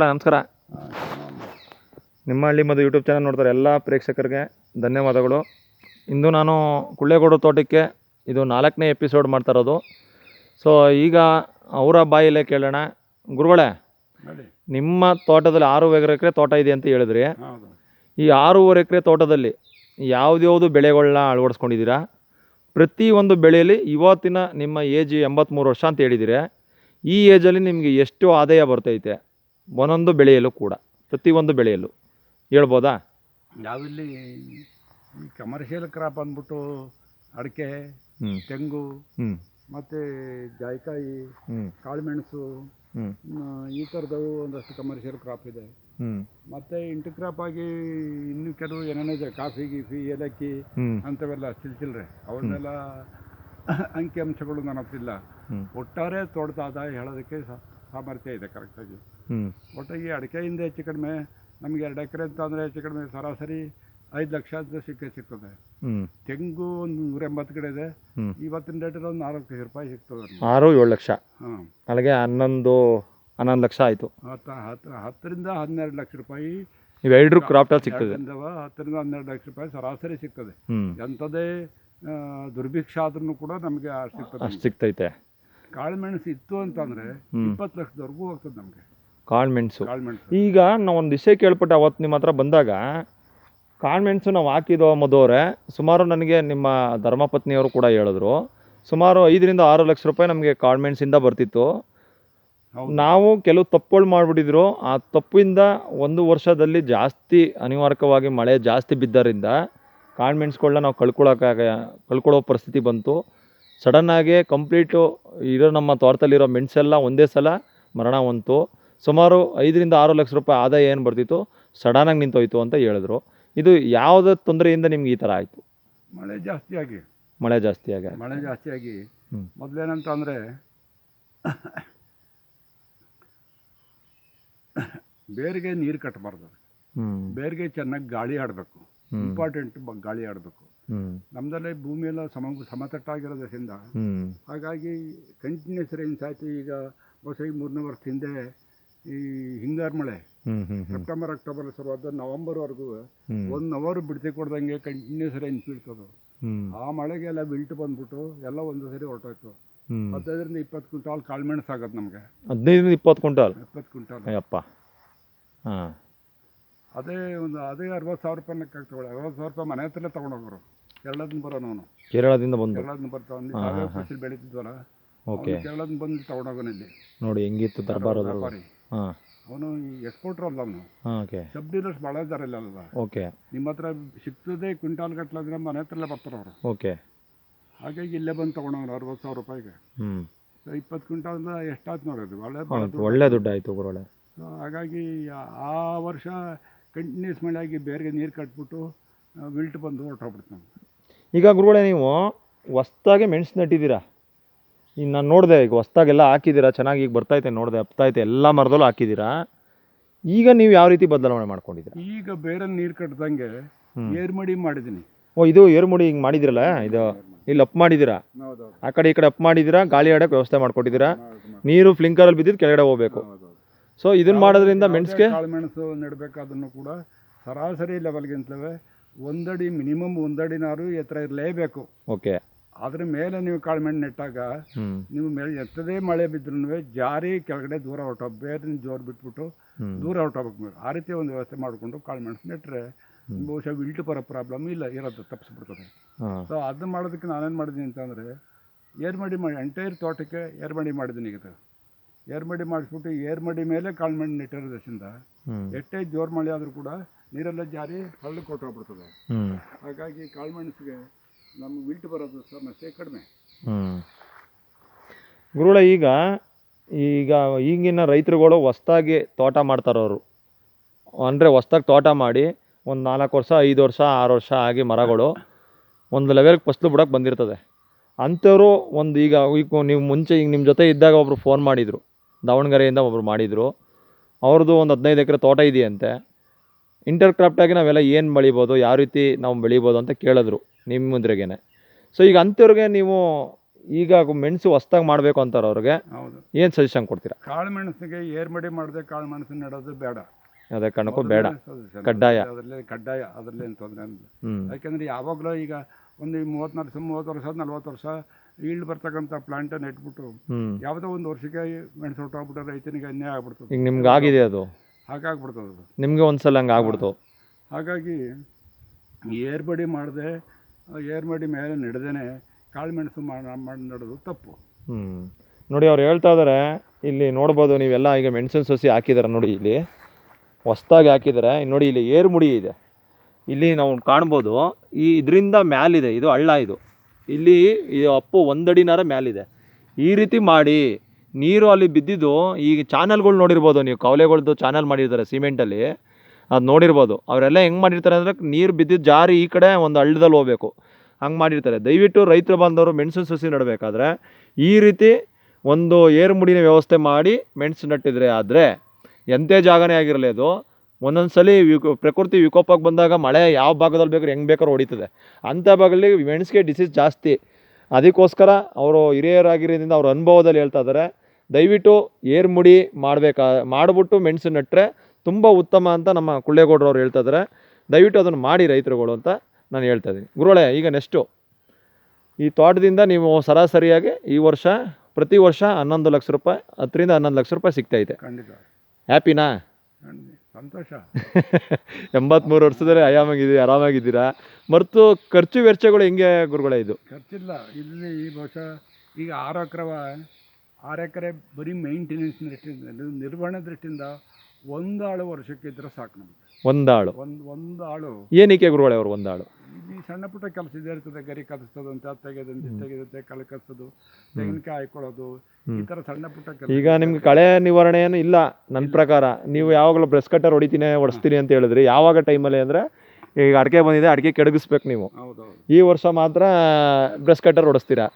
ನಮಸ್ಕಾರ. ನಿಮ್ಮ ಹಳ್ಳಿ ಮದು ಯೂಟ್ಯೂಬ್ ಚಾನಲ್ ನೋಡ್ತಾರೆ ಎಲ್ಲ ಪ್ರೇಕ್ಷಕರಿಗೆ ಧನ್ಯವಾದಗಳು. ಇಂದು ನಾನು ಕುಳ್ಳೇಗೌಡ ತೋಟಕ್ಕೆ ಇದು ನಾಲ್ಕನೇ ಎಪಿಸೋಡ್ ಮಾಡ್ತಾ ಇರೋದು. ಸೊ ಈಗ ಅವರ ಬಾಯಲ್ಲೇ ಕೇಳೋಣ. ಗುರುಗಳೇ ನಿಮ್ಮ ತೋಟದಲ್ಲಿ ಆರೂವರೆ ಎಕರೆ ತೋಟ ಇದೆ ಅಂತ ಹೇಳಿದ್ರಿ. ಈ ಆರೂವರೆ ಎಕರೆ ತೋಟದಲ್ಲಿ ಯಾವುದ್ಯಾವುದು ಬೆಳೆಗಳನ್ನ ಅಳವಡಿಸ್ಕೊಂಡಿದ್ದೀರಾ? ಒಂದು ಬೆಳೆಯಲ್ಲಿ ಇವತ್ತಿನ ನಿಮ್ಮ ಏಜ್ ಎಂಬತ್ತ್ಮೂರು ವರ್ಷ ಅಂತ ಹೇಳಿದ್ದೀರಿ. ಈ ಏಜಲ್ಲಿ ನಿಮಗೆ ಎಷ್ಟು ಆದಾಯ ಬರ್ತೈತೆ? ಒಂದೊಂದು ಬೆಳೆಯಲು ಕೂಡ ಪ್ರತಿಯೊಂದು ಬೆಳೆಯಲು. ಹೇಳ್ಬೋದಾ? ನಾವಿಲ್ಲಿ ಈ ಕಮರ್ಷಿಯಲ್ ಕ್ರಾಪ್ ಅಂದ್ಬಿಟ್ಟು ಅಡಿಕೆ ಹ್ಞೂ ತೆಂಗು ಮತ್ತೆ ಮತ್ತು ಜಾಯಿಕಾಯಿ ಹ್ಞೂ ಕಾಳುಮೆಣಸು ಹ್ಞೂ ಈ ಥರದವು ಒಂದಷ್ಟು ಕಮರ್ಷಿಯಲ್ ಕ್ರಾಪ್ ಇದೆ. ಮತ್ತೆ ಮತ್ತು ಇಂಟು ಕ್ರಾಪ್ ಆಗಿ ಇನ್ನು ಕೆಲವು ಇದೆ ಕಾಫಿ ಗೀಫಿ ಏಲಕ್ಕಿ ಹ್ಞೂ ಅಂಥವೆಲ್ಲ ಚಿಲ್ಚಿಲ್ರೆ ಅವನ್ನೆಲ್ಲ ಅಂಕಿ ಅಂಶಗಳು ನನ್ನ ಹತ್ರ ಇಲ್ಲ. ಒಟ್ಟಾರೆ ತೋಟದ ಆದಾಯ ಹೇಳೋದಕ್ಕೆ ಸಾ- ಸಾಮರ್ಥ್ಯ ಇದೆ ಕರೆಕ್ಟಾಗಿ. ಒಟ್ಟಾಗಿ ಅಡಿಕೆಯಿಂದ ಹೆಚ್ಚು ಕಡಿಮೆ ನಮಗೆ ಎರಡು ಎಕರೆ ಅಂತ ಅಂದರೆ ಹೆಚ್ಚು ಕಡಿಮೆ ಸರಾಸರಿ ಐದು ಲಕ್ಷ ಅಂತ ಸಿಕ್ಕೇ ಸಿಗ್ತದೆ. ತೆಂಗು ಒಂದು ನೂರ ಎಂಬತ್ತು ಕಡೆ ಇದೆ. ಇವತ್ತಿನ ಡೇಟಲ್ಲಿ ಒಂದು ನಾಲ್ಕು ಲಕ್ಷ ರೂಪಾಯಿ ಸಿಗ್ತದೆ. ಆರು ಏಳು ಲಕ್ಷ. ಹಾಂ. ಅಲ್ಲಿಗೆ ಹನ್ನೊಂದು ಹನ್ನೊಂದು ಲಕ್ಷ ಆಯಿತು. ಹತ್ತು ಹತ್ತು ಹತ್ತರಿಂದ ಹನ್ನೆರಡು ಲಕ್ಷ ರೂಪಾಯಿ. ಇವೆರಡರೂ ಕ್ರಾಪ್ಟಲ್ಲಿ ಸಿಗ್ತದೆ. ಹತ್ತರಿಂದ ಹನ್ನೆರಡು ಲಕ್ಷ ರೂಪಾಯಿ ಸರಾಸರಿ ಸಿಗ್ತದೆ. ಎಂಥದೇ ದುರ್ಭಿಕ್ಷ ಆದ್ರೂ ಕೂಡ ನಮಗೆ ಅಷ್ಟು ಸಿಗ್ತದೆ. ಅಷ್ಟು ಸಿಗ್ತೈತೆ. ಕಾಳುಮೆಣಸು ಇತ್ತು ಅಂತಂದ್ರೆ. ಇಪ್ಪತ್ತು ಲಕ್ಷದವರೆಗೂ ಹೋಗ್ತದೆ ನಮಗೆ. ಕಾಳುಮೆಣಸು. ಕಾಳುಮೆಣಸು. ಈಗ ನಾವು ಒಂದು ವಿಷಯ ಕೇಳ್ಪಟ್ಟೆ ಅವತ್ತು ನಿಮ್ಮ ಹತ್ರ ಬಂದಾಗ ಕಾಳುಮೆಣಸು ನಾವು ಹಾಕಿದೋ ಮದುವರೆ ಸುಮಾರು ನನಗೆ ನಿಮ್ಮ ಧರ್ಮಪತ್ನಿಯವರು ಕೂಡ ಹೇಳಿದ್ರು. ಸುಮಾರು ಐದರಿಂದ ಆರು ಲಕ್ಷ ರೂಪಾಯಿ ನಮಗೆ ಕಾಳುಮೆಣಸಿಂದ ಬರ್ತಿತ್ತು. ನಾವು ಕೆಲವು ತಪ್ಪುಗಳು ಮಾಡಿಬಿಟ್ಟಿದ್ರು. ಆ ತಪ್ಪಿಂದ ಒಂದು ವರ್ಷದಲ್ಲಿ ಜಾಸ್ತಿ ಅನಿವಾರ್ಯವಾಗಿ ಮಳೆ ಜಾಸ್ತಿ ಬಿದ್ದರಿಂದ ಕಾಳುಮೆಣಸುಗಳನ್ನ ನಾವು ಕಳ್ಕೊಳ್ಳೋಕ್ಕಾಗ ಕಳ್ಕೊಳ್ಳೋ ಪರಿಸ್ಥಿತಿ ಬಂತು. ಸಡನ್ನಾಗಿ ಕಂಪ್ಲೀಟು ಇರೋ ನಮ್ಮ ತೋಟದಲ್ಲಿರೋ ಮೆಣಸೆಲ್ಲ ಒಂದೇ ಸಲ ಮರಣ ಹೊಂತು ಸುಮಾರು ಐದರಿಂದ ಆರು ಲಕ್ಷ ರೂಪಾಯಿ ಆದಾಯ ಏನು ಬರ್ತಿತ್ತು? ಸಡನ್ನಾಗಿ ನಿಂತೋಯ್ತು ಅಂತ ಹೇಳಿದ್ರು. ಇದು ಯಾವುದೇ ತೊಂದರೆಯಿಂದ ನಿಮ್ಗೆ ಈ ಥರ ಆಯಿತು? ಮಳೆ ಜಾಸ್ತಿಯಾಗಿ ಆಗಿ. ಮಳೆ ಜಾಸ್ತಿಯಾಗಿ ಮಳೆ ಜಾಸ್ತಿಯಾಗಿ. ಮೊದಲೇನಂತ ಅಂದರೆ ಬೇರಿಗೆ ನೀರು ಕಟ್ಟಬಾರ್ದು ಬೇರಿಗೆ ಚೆನ್ನಾಗಿ ಗಾಳಿ ಆಡಬೇಕು ಇಂಪಾರ್ಟೆಂಟ್ ಗಾಳಿ ಆಡಬೇಕು ಹ್ಞೂ ನಮ್ಮದಲ್ಲೇ ಭೂಮಿ ಎಲ್ಲ ಸಮ ಸಮತಟ್ಟಾಗಿರೋದ್ರಿಂದ ಹಾಗಾಗಿ ಕಂಟಿನ್ಯೂಸ್ ರೈನ್ಸ್ ಆಯಿತು ಈಗ ಹೊಸ ಮೂರನೇ ವರ್ಷ ಹಿಂದೆ ಈ ಹಿಂಗಾರು ಮಳೆ ಸೆಪ್ಟೆಂಬರ್ ಅಕ್ಟೋಬರ್ ಶುರುವಾದ ನವಂಬರ್ವರೆಗೂ ಒನ್ ಅವರ್ ಬಿಡ್ತಿ ಕೊಡ್ದಂಗೆ ಕಂಟಿನ್ಯೂಸ್ ರೈನ್ಸ್ ಬೀಳ್ತದೆ. ಆ ಮಳೆಗೆಲ್ಲ ಬಿಲ್ಟ್ ಬಂದ್ಬಿಟ್ಟು ಎಲ್ಲ ಒಂದು ಸರಿ ಹೊರಟೋಯ್ತು. ಹದಿನೈದರಿಂದ ಇಪ್ಪತ್ತು ಕ್ವಿಂಟಾಲ್ ಕಾಳುಮೆಣಸು ಆಗತ್ತೆ ನಮಗೆ. ಹದಿನೈದರಿಂದ ಇಪ್ಪತ್ತು ಕ್ವಿಂಟಾಲ್? ಇಪ್ಪತ್ತು ಕ್ವಿಂಟಾಲ್. ಅಯ್ಯಪ್ಪ. ಹಾಂ. ಅದೇ ಒಂದು ಅದೇ ಅರವತ್ತು ಸಾವಿರ ರೂಪಾಯಿ ಲೆಕ್ಕ ತಗೊಳ್ಳಿ ಅರವತ್ತು ಸಾವಿರ ರೂಪಾಯಿ ಮನೆ ಹತ್ರನೇ ತೊಗೊಂಡೋಗ್ರು. ಕೇರಳದಿಂದ ಬರೋನು ಅವನು. ಕೇರಳದಿಂದ ಬಂದು. ಕೇರಳದಿಂದ ಬರ್ತಾವ ಹಾ, ಸಾವಯವ. ಕೃಷಿ ಬೆಳೀತಿದ್ವಲ್ಲ? ಓಕೆ. ಕೇರಳದಿಂದ ಬಂದು ತಗೊಂಡೋಗೋನು ಇಲ್ಲಿ. ನೋಡಿ ಹೆಂಗಿತ್ತು ದರ್ಬಾರ್ ಅದು ವ್ಯಾಪಾರಿ. ಹಾಂ. ಅವನು ಈ ಎಕ್ಸ್ಪೋರ್ಟರ್ ಅಲ್ಲ ಅವನು. ಓಕೆ. ಸಬ್ ಡೀಲರ್ಸ್ ಭಾಳ ಇದ್ದಾರೆ ಇಲ್ಲಲ್ಲ ಓಕೆ. ನಿಮ್ಮ ಹತ್ರ ಸಿಗ್ತದೆ ಕ್ವಿಂಟಾಲ್ ಗಟ್ಟಲೆ ಅಂದರೆ ಮನೆ ಹತ್ರಲ್ಲೇ ಬರ್ತಾರೆ ಅವರು. ಓಕೆ. ಹಾಗಾಗಿ ಇಲ್ಲೇ ಬಂದು ತೊಗೊಂಡವ್ರು ಅರವತ್ತು ಸಾವಿರ ರೂಪಾಯಿಗೆ. ಹ್ಞೂ ಸೊ ಕ್ವಿಂಟಾಲ್ ಕ್ವಿಂಟಾಲ್ದ ಎಷ್ಟಾಯ್ತು ನೋಡೋದು ಒಳ್ಳೆ. ಒಳ್ಳೆ ದುಡ್ಡು ಆಯಿತು ಗುರುಗಳೇ ಸೊ ಹಾಗಾಗಿ ಆ- ವರ್ಷ ಕಂಟಿನ್ಯೂಸ್ ಮಳೆ ಆಗಿ ಬೇರೆ ನೀರು ಕಟ್ಬಿಟ್ಟು ವಿಲ್ಟ್ ಬಂದು ಹೊರಟೋಗ್ಬಿಡ್ತು ನಮ್ಗೆ ಈಗ ಗುರುಗಳೇ ನೀವು ಹೊಸ್ದಾಗೆ ಮೆಣಸು ನೆಟ್ಟಿದ್ದೀರಾ? ಈಗ ನಾನು ನೋಡಿದೆ ಈಗ ಹೊಸ್ದಾಗೆಲ್ಲ ಹಾಕಿದ್ದೀರಾ? ಚೆನ್ನಾಗಿ ಈಗ ಬರ್ತೈತೆ ನೋಡಿದೆ ಹಪ್ತೈತೆ ಎಲ್ಲ ಮರದಲ್ಲೂ ಹಾಕಿದ್ದೀರಾ? ಈಗ ನೀವು ಯಾವ ರೀತಿ ಬದಲಾವಣೆ ಮಾಡ್ಕೊಂಡಿದ್ದೀರಾ? ಈಗ ಬೇರೆ ನೀರು ಕಟ್ಟದಂಗೆ. ಏರ್ಮಡಿ ಮಾಡಿದ್ದೀನಿ. ಓ ಇದು ಏರ್ಮಡಿ ಹಿಂಗೆ ಮಾಡಿದಿರಲ್ಲ ಇದು ಇಲ್ಲಿ ಅಪ್ ಮಾಡಿದ್ದೀರಾ? ಆ ಕಡೆ ಈ ಕಡೆ ಅಪ್ ಮಾಡಿದ್ದೀರಾ? ಗಾಳಿ ಆಡೋಕೆ ವ್ಯವಸ್ಥೆ ಮಾಡ್ಕೊಟ್ಟಿದ್ದೀರಾ? ನೀರು ಫ್ಲಿಂಕರಲ್ಲಿ ಬಿದ್ದಿದ್ದು ಕೆಳಗಡೆ ಹೋಗಬೇಕು. ಸೊ ಇದನ್ನ ಮಾಡೋದ್ರಿಂದ ಮೆಣಸಿಗೆ? ಕಾಳುಮೆಣಸು ನೆಡಬೇಕಾದನ್ನು ಕೂಡ ಸರಾಸರಿ ಲೆವೆಲ್ಗಿಂತಲೇ ಒಂದಡಿ ಮಿನಿಮಮ್ ಒಂದಡಿನಾರು ಎತ್ತರ ಇರಲೇಬೇಕು. ಓಕೆ ಅದ್ರ ಮೇಲೆ ನೀವು ಕಾಳುಮೆಣು ನೆಟ್ಟಾಗ ನಿಮ್ಮ ನೀವು ಮೇಲೆ ಎತ್ತದೇ ಮಳೆ ಬಿದ್ರೂ ಜಾರಿ ಕೆಳಗಡೆ ದೂರ ಹೊರಟೋಗ ಬೇರೆ ಜೋರು ಬಿಟ್ಬಿಟ್ಟು ದೂರ ಹೊರಟೋಗ್ಬೇಕು ನೀವು. ಆ ರೀತಿ ಒಂದು ವ್ಯವಸ್ಥೆ ಮಾಡಿಕೊಂಡು ಕಾಳುಮೆಣಸು ನೆಟ್ಟರೆ ಬಹುಶಃ ವಿಲ್ಟ್ ಬರೋ ಪ್ರಾಬ್ಲಮ್ ಇಲ್ಲ ಇರೋದು ತಪ್ಪಿಸ್ಬಿಡ್ತದೆ. ಸೊ ಅದನ್ನ ಮಾಡೋದಕ್ಕೆ ನಾನೇನು ಮಾಡಿದ್ದೀನಿ ಅಂತಂದರೆ ಏರ್ಮಡಿ ಮಾಡಿ ಎಂಟೈರ್ ತೋಟಕ್ಕೆ ಏರ್ಮಡಿ ಮಾಡಿದ್ದೀನಿ ಈಗ. ಏರ್ಮಡಿ ಮಾಡಿಸ್ಬಿಟ್ಟು ಏರ್ಮಡಿ ಮೇಲೆ ಕಾಳುಮೆಣು ನೆಟ್ಟಿರೋದ್ರಿಂದ ಎಷ್ಟೇ ಜೋರು ಮಳೆ ಆದರೂ ಕೂಡ ನೀರೆಲ್ಲ ಜಾರಿ ಹಳ್ಳ ಕೊಟ್ಟೋಗ್ಬಿಡ್ತದೆ ಹಾಗಾಗಿ ಕಾಳುಮೆಣಸಿಗೆ ನಮ್ಗೆ ವಿಲ್ಟ್ ಬರೋದು ಸಮಸ್ಯೆ ಕಡಿಮೆ. ಹ್ಞೂ ಗುರುಗಳ ಈಗ ಈಗ ಈಗಿನ ರೈತರುಗಳು ಹೊಸ್ದಾಗಿ ತೋಟ ಮಾಡ್ತಾರವರು ಅಂದರೆ ಹೊಸ್ದಾಗಿ ತೋಟ ಮಾಡಿ ಒಂದು ನಾಲ್ಕು ವರ್ಷ ಐದು ವರ್ಷ ಆರು ವರ್ಷ ಆಗಿ ಮರಗಳು ಒಂದು ಲೆವೆಲ್ಗೆ ಫಸ್ಲು ಬಿಡೋಕೆ ಬಂದಿರ್ತದೆ. ಅಂಥವ್ರು ಒಂದು ಈಗ ಈಗ ನೀವು ಮುಂಚೆ ಈಗ ನಿಮ್ಮ ಜೊತೆ ಇದ್ದಾಗ ಒಬ್ಬರು ಫೋನ್ ಮಾಡಿದರು. ದಾವಣಗೆರೆಯಿಂದ ಒಬ್ಬರು ಮಾಡಿದರು. ಅವ್ರದ್ದು ಒಂದು ಹದಿನೈದು ಎಕರೆ ತೋಟ ಇದೆಯಂತೆ. ಇಂಟರ್ ಕ್ರಾಫ್ಟಾಗಿ ನಾವೆಲ್ಲ ಏನು ಬೆಳಿಬೋದು ಯಾವ ರೀತಿ ನಾವು ಬೆಳಿಬೋದು ಅಂತ ಕೇಳಿದ್ರು ನಿಮ್ಮ ಎದುರಿಗೇನೆ ಸೊ ಈಗ ಅಂಥವ್ರಿಗೆ ನೀವು ಈಗ ಮೆಣಸು ಹೊಸ್ದಾಗಿ ಮಾಡಬೇಕು ಅಂತಾರೆ ಅವ್ರಿಗೆ ಹೌದು. ಏನು ಸಜೆಷನ್ ಕೊಡ್ತೀರಾ? ಕಾಳು ಮೆಣಸಿಗೆ ಏರ್ ಮಡಿ ಮಾಡದೆ ಕಾಳು ಮೆಣಸು ನೆಡೋದು ಬೇಡ. ಅದೇ ಕಾರಣಕ್ಕೂ ಬೇಡ. ಕಡ್ಡಾಯ. ಅದರಲ್ಲಿ ಕಡ್ಡಾಯ ಅದರಲ್ಲಿ ಏನು ತೊಂದರೆ ಇಲ್ಲ. ಯಾಕೆಂದರೆ ಯಾವಾಗಲೂ ಈಗ ಒಂದು ಮೂವತ್ತ್ನಾಲ್ಕು ವರ್ಷ ಮೂವತ್ತು ವರ್ಷ ನಲ್ವತ್ತು ವರ್ಷ ಈಲ್ಡ್ ಬರ್ತಕ್ಕಂಥ ಪ್ಲಾಂಟನ್ನು ಇಟ್ಬಿಟ್ಟು ಯಾವುದೋ ಒಂದು ವರ್ಷಕ್ಕೆ ಮೆಣಸು ಹೊಟ್ಟೋಗ್ಬಿಟ್ರೆ ರೈತನಿಗೆ ಅನ್ಯಾಯ ಆಗ್ಬಿಡ್ತದೆ. ಈಗ ನಿಮ್ಗೆ ಆಗಿದೆ ಅದು. ಹಾಗಾಗ್ಬಿಡ್ತದೆ ಅದು ನಿಮಗೆ ಒಂದ್ಸಲ ಹಂಗೆ ಆಗ್ಬಿಡ್ತು. ಹಾಗಾಗಿ ಏರ್ಬಡಿ ಮಾಡಿದೆ ಏರ್ಬಡಿ ಮೇಲೆ ನಡೆದೇನೆ ಕಾಳು ಮೆಣಸು ಮಾಡಿ ನಡೆದು ತಪ್ಪು. ಹ್ಞೂ ನೋಡಿ ಅವ್ರು ಹೇಳ್ತಾ ಇದ್ದಾರೆ ಇಲ್ಲಿ ನೋಡ್ಬೋದು ನೀವೆಲ್ಲ ಈಗ ಮೆಣಸಿನ ಸಸಿ ಹಾಕಿದ್ದಾರೆ ನೋಡಿ ಇಲ್ಲಿ. ಹೊಸ್ದಾಗಿ ಹಾಕಿದ್ದಾರೆ ನೋಡಿ ಇಲ್ಲಿ ಏರು ಮುಡಿ ಇದೆ. ಇಲ್ಲಿ ನಾವು ಕಾಣ್ಬೋದು ಈ ಇದರಿಂದ ಮ್ಯಾಲಿದೆ ಇದು ಹಳ್ಳ ಇದು. ಇಲ್ಲಿ ಇದು ಅಪ್ಪು ಒಂದಡಿನಾರ ಮ್ಯಾಲಿದೆ. ಈ ರೀತಿ ಮಾಡಿ ನೀರು ಅಲ್ಲಿ ಬಿದ್ದಿದ್ದು ಈಗ ಚಾನಲ್ಗಳು ನೋಡಿರ್ಬೋದು ನೀವು, ಕವಲೆಗಳ್ದು ಚಾನಲ್ ಮಾಡಿರ್ತಾರೆ ಸಿಮೆಂಟಲ್ಲಿ ಅದು ನೋಡಿರ್ಬೋದು. ಅವರೆಲ್ಲ ಹೆಂಗೆ ಮಾಡಿರ್ತಾರೆ ಅಂದರೆ ನೀರು ಬಿದ್ದಿದ್ದು ಜಾರಿ ಈ ಕಡೆ ಒಂದು ಹಳ್ಳದಲ್ಲಿ ಹೋಗ್ಬೇಕು. ಹಂಗೆ ಮಾಡಿರ್ತಾರೆ. ದಯವಿಟ್ಟು ರೈತರು ಬಂದವರು ಮೆಣಸಿನ ಸಸಿ ನೆಡಬೇಕಾದ್ರೆ ಈ ರೀತಿ ಒಂದು ಏರುಮುಡಿನ ವ್ಯವಸ್ಥೆ ಮಾಡಿ ಮೆಣಸು ನಟ್ಟಿದರೆ ಆದರೆ ಎಂಥೇ ಜಾಗನೇ ಆಗಿರಲಿ ಅದು. ಒಂದೊಂದು ಸಲ ವಿಕೋ, ಪ್ರಕೃತಿ ವಿಕೋಪಕ್ಕೆ ಬಂದಾಗ ಮಳೆ ಯಾವ ಭಾಗದಲ್ಲಿ ಬೇಕಾದ್ರೆ ಹೆಂಗೆ ಬೇಕಾದ್ರೂ ಹೊಡಿತದೆ. ಅಂಥ ಭಾಗದಲ್ಲಿ ಮೆಣಸಿಗೆ ಡಿಸೀಸ್ ಜಾಸ್ತಿ. ಅದಕ್ಕೋಸ್ಕರ ಅವರು ಹಿರಿಯರಾಗಿರೋದ್ರಿಂದ ಅವ್ರ ಅನುಭವದಲ್ಲಿ ಹೇಳ್ತಾ ಇದ್ದಾರೆ. ದಯವಿಟ್ಟು ಏರ್ಮುಡಿ ಮಾಡಬೇಕಾ ಮಾಡಿಬಿಟ್ಟು ಮೆಣಸು ನೆಟ್ಟರೆ ತುಂಬ ಉತ್ತಮ ಅಂತ ನಮ್ಮ ಕುಳ್ಳೇಗೌಡರು ಅವ್ರು ಹೇಳ್ತಾ ಇದ್ದಾರೆ. ದಯವಿಟ್ಟು ಅದನ್ನು ಮಾಡಿ ರೈತರುಗಳು ಅಂತ ನಾನು ಹೇಳ್ತಾ ಇದ್ದೀನಿ. ಗುರುಗಳೇ ಈಗ ನೆಕ್ಸ್ಟು. ಈ ತೋಟದಿಂದ ನೀವು ಸರಾಸರಿಯಾಗಿ ಈ ವರ್ಷ ಪ್ರತಿ ವರ್ಷ ಹನ್ನೊಂದು ಲಕ್ಷ ರೂಪಾಯಿ ಹತ್ತರಿಂದ ಹನ್ನೊಂದು ಲಕ್ಷ ರೂಪಾಯಿ ಸಿಗ್ತಾಯಿದೆ ಖಂಡಿತ. ಹ್ಯಾಪಿನಾ. ಸಂತೋಷ. ಎಂಬತ್ಮೂರು ವರ್ಷದಲ್ಲಿ ಆಯಾಮಾಗಿದ್ದೀರಿ ಆರಾಮಾಗಿದ್ದೀರಾ? ಮರೆತು ಖರ್ಚು ವೆಚ್ಚಗಳು ಹೆಂಗೆ ಗುರುಗಳೇ ಇದು? ಖರ್ಚಿಲ್ಲ. ಇಲ್ಲಿ ಈ ವರ್ಷ ಈಗ ಆರು ಎಕರೆ ಆರು ಎಕರೆ ಬರೀ ಮೇಂಟೆನೆನ್ಸ್ ದೃಷ್ಟಿಯಿಂದ ನಿರ್ವಹಣೆ ದೃಷ್ಟಿಯಿಂದ ಒಂದಾಳು ವರ್ಷಕ್ಕೆ ಇದ್ರೆ ಸಾಕು ನಮಗೆ. ಒಂದಾಳು. ಒಂದು ಒಂದು ಆಳು ಏನಕ್ಕೆ ಗುರುಗಳೇ ಅವರು ಒಂದಾಳು? ಇಲ್ಲಿ ಸಣ್ಣ ಪುಟ್ಟ ಕೆಲಸ ಇದೇ ಇರ್ತದೆ ಗರಿ ಕಲಿಸೋದು ಅಂತ ತೆಗೆದಂತೆ ತೆಗೆದಂತೆ ಕಳೆ ಕಲಿಸೋದು ತೆಂಗಿನಕಾಯಿ ಹಾಕೊಳ್ಳೋದು ಈ ತರ ಸಣ್ಣ ಪುಟ್ಟ ಕೆಲಸ ಈಗ ನಿಮ್ಗೆ ಕಳೆ ನಿವಾರಣೆ ಏನು ಇಲ್ಲ ನನ್ನ ಪ್ರಕಾರ. ನೀವು ಯಾವಾಗಲೂ ಬ್ರಷ್ ಕಟ್ಟರ್ ಹೊಡಿತೀನಿ ಹೊಡಿಸ್ತೀನಿ ಅಂತ ಹೇಳಿದ್ರಿ. ಯಾವಾಗ ಟೈಮಲ್ಲಿ ಅಂದ್ರೆ ಈಗ ಅಡಿಕೆ ಬಂದಿದೆ ಅಡಿಕೆ ಕೆಡಗಿಸ್ಬೇಕು ನೀವು. ಹೌದೌದು. ಈ ವರ್ಷ ಮಾತ್ರ ಬ್ರಷ್ ಕಟ್ಟರ್ ಹೊಡಿಸ್ತೀರಾ?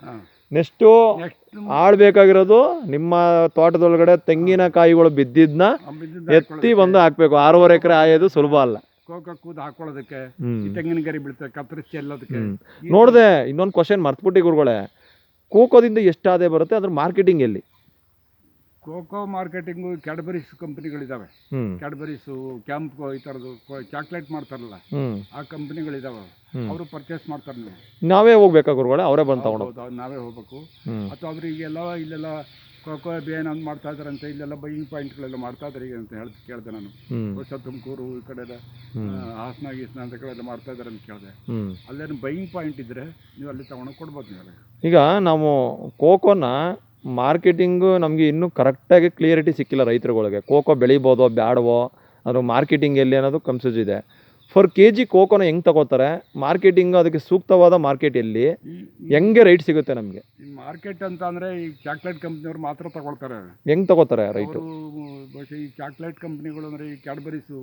ನೆಕ್ಸ್ಟು ನೆಕ್ಸ್ಟ್ ಆಳ್ಬೇಕಾಗಿರೋದು ನಿಮ್ಮ ತೋಟದೊಳಗಡೆ ತೆಂಗಿನ ಕಾಯಿಗಳು ಬಿದ್ದಿದ್ನ ಎತ್ತಿ ಬಂದು ಹಾಕ್ಬೇಕು. ಆರೂವರೆ ಎಕರೆ ಆಯೋದು ಸುಲಭ ಅಲ್ಲ. ಕೋಕ ಕೂದು ಹಾಕೊಳ್ಳೋದಕ್ಕೆ ಈ ತೆಂಗಿನ ಗರಿ ಬೀಳ್ತದೆ ಕತ್ತರಿಸಿ ಎಲ್ಲದಕ್ಕೆ. ನೋಡ್ದೆ ಇನ್ನೊಂದು ಕ್ವಶನ್ ಮರ್ತ್ಬಿಟ್ಟಿ ಗುರುಗಳೇ. ಕೋಕೋದಿಂದ ಎಷ್ಟು ಆದಾಯ ಬರುತ್ತೆ? ಅದ್ರ ಮಾರ್ಕೆಟಿಂಗ್ ಎಲ್ಲಿ? ಕೋಕೋ ಮಾರ್ಕೆಟಿಂಗು ಕ್ಯಾಡ್ಬರೀಸ್ ಕಂಪ್ನಿಗಳಿದ್ದಾವೆ ಕ್ಯಾಡ್ಬರೀಸು ಕ್ಯಾಂಪ್ ಈ ಥರದ್ದು ಚಾಕ್ಲೇಟ್ ಮಾಡ್ತಾರಲ್ಲ ಆ ಕಂಪ್ನಿಗಳಿದ್ದಾವೆ ಹ್ಮ್. ಅವರು ಪರ್ಚೇಸ್ ಮಾಡ್ತಾರೆ. ನೀವು ನಾವೇ ಹೋಗ್ಬೇಕಾ ಗುರುಗಳೇ? ಅವರೇ ಬಂದು ತಗೊಂಡು ನಾವೇ ಹೋಗ್ಬೇಕು. ಅಥವಾ ಅವ್ರಿಗೆಲ್ಲ ಇಲ್ಲೆಲ್ಲ ಕೋಕೋ ಅಭಿಯಾನ ಅಂತ ಮಾಡ್ತಾ ಇದಾರಂತೆ ಇಲ್ಲೆಲ್ಲ ಬೈಯಿಂಗ್ ಪಾಯಿಂಟ್ಗಳೆಲ್ಲ ಮಾಡ್ತಾ ಇದಾರೆ ಈಗ ಅಂತ ಹೇಳಿ ಕೇಳಿದೆ ನಾನು. ಹೊಸ ತುಮಕೂರು ಈ ಕಡೆ. ಹಾಸನ ಗೀಸನ ಅಂತ ಕಡೆ ಎಲ್ಲ ಮಾಡ್ತಾ ಇದಾರೆ ಅಂತ ಕೇಳಿದೆ. ಅಲ್ಲೇನು ಬೈಯಿಂಗ್ ಪಾಯಿಂಟ್ ಇದ್ರೆ ನೀವು ಅಲ್ಲಿ ತಗೊಂಡೋಗಿ ಕೊಡ್ಬೋದು ನೀವು ಈಗ ನಾವು ಕೋಕೋನ ಮಾರ್ಕೆಟಿಂಗು ನಮಗೆ ಇನ್ನೂ ಕರೆಕ್ಟಾಗಿ ಕ್ಲಿಯರಿಟಿ ಸಿಕ್ಕಿಲ್ಲ ರೈತರುಗಳಿಗೆ. ಕೋಕೋ ಬೆಳಿಬೋದೋ ಬ್ಯಾಡವೋ ಅದು ಮಾರ್ಕೆಟಿಂಗ್ ಎಲ್ಲಿ ಅನ್ನೋದು ಕನ್ಫ್ಯೂಸ್ ಇದೆ. ಫರ್ ಕೆ ಜಿ ಕೋಕೋನ ಹೆಂಗೆ ತಗೋತಾರೆ? ಮಾರ್ಕೆಟಿಂಗ್ ಅದಕ್ಕೆ ಸೂಕ್ತವಾದ ಮಾರ್ಕೆಟ್ ಎಲ್ಲಿ? ಹೆಂಗೆ ರೈಟ್ ಸಿಗುತ್ತೆ ನಮಗೆ? ಈ ಮಾರ್ಕೆಟ್ ಅಂತ ಅಂದ್ರೆ ಈ ಚಾಕ್ಲೇಟ್ ಕಂಪ್ನಿಯವ್ರು ಮಾತ್ರ ತಗೊಳ್ತಾರೆ. ಹೆಂಗೆ ತಗೋತಾರೆ ರೈಟು ಅವರು ಬಹುಶಃ ಈ ಚಾಕ್ಲೇಟ್ ಕಂಪ್ನಿಗಳು ಅಂದ್ರೆ ಈ ಕ್ಯಾಡ್ಬರೀಸು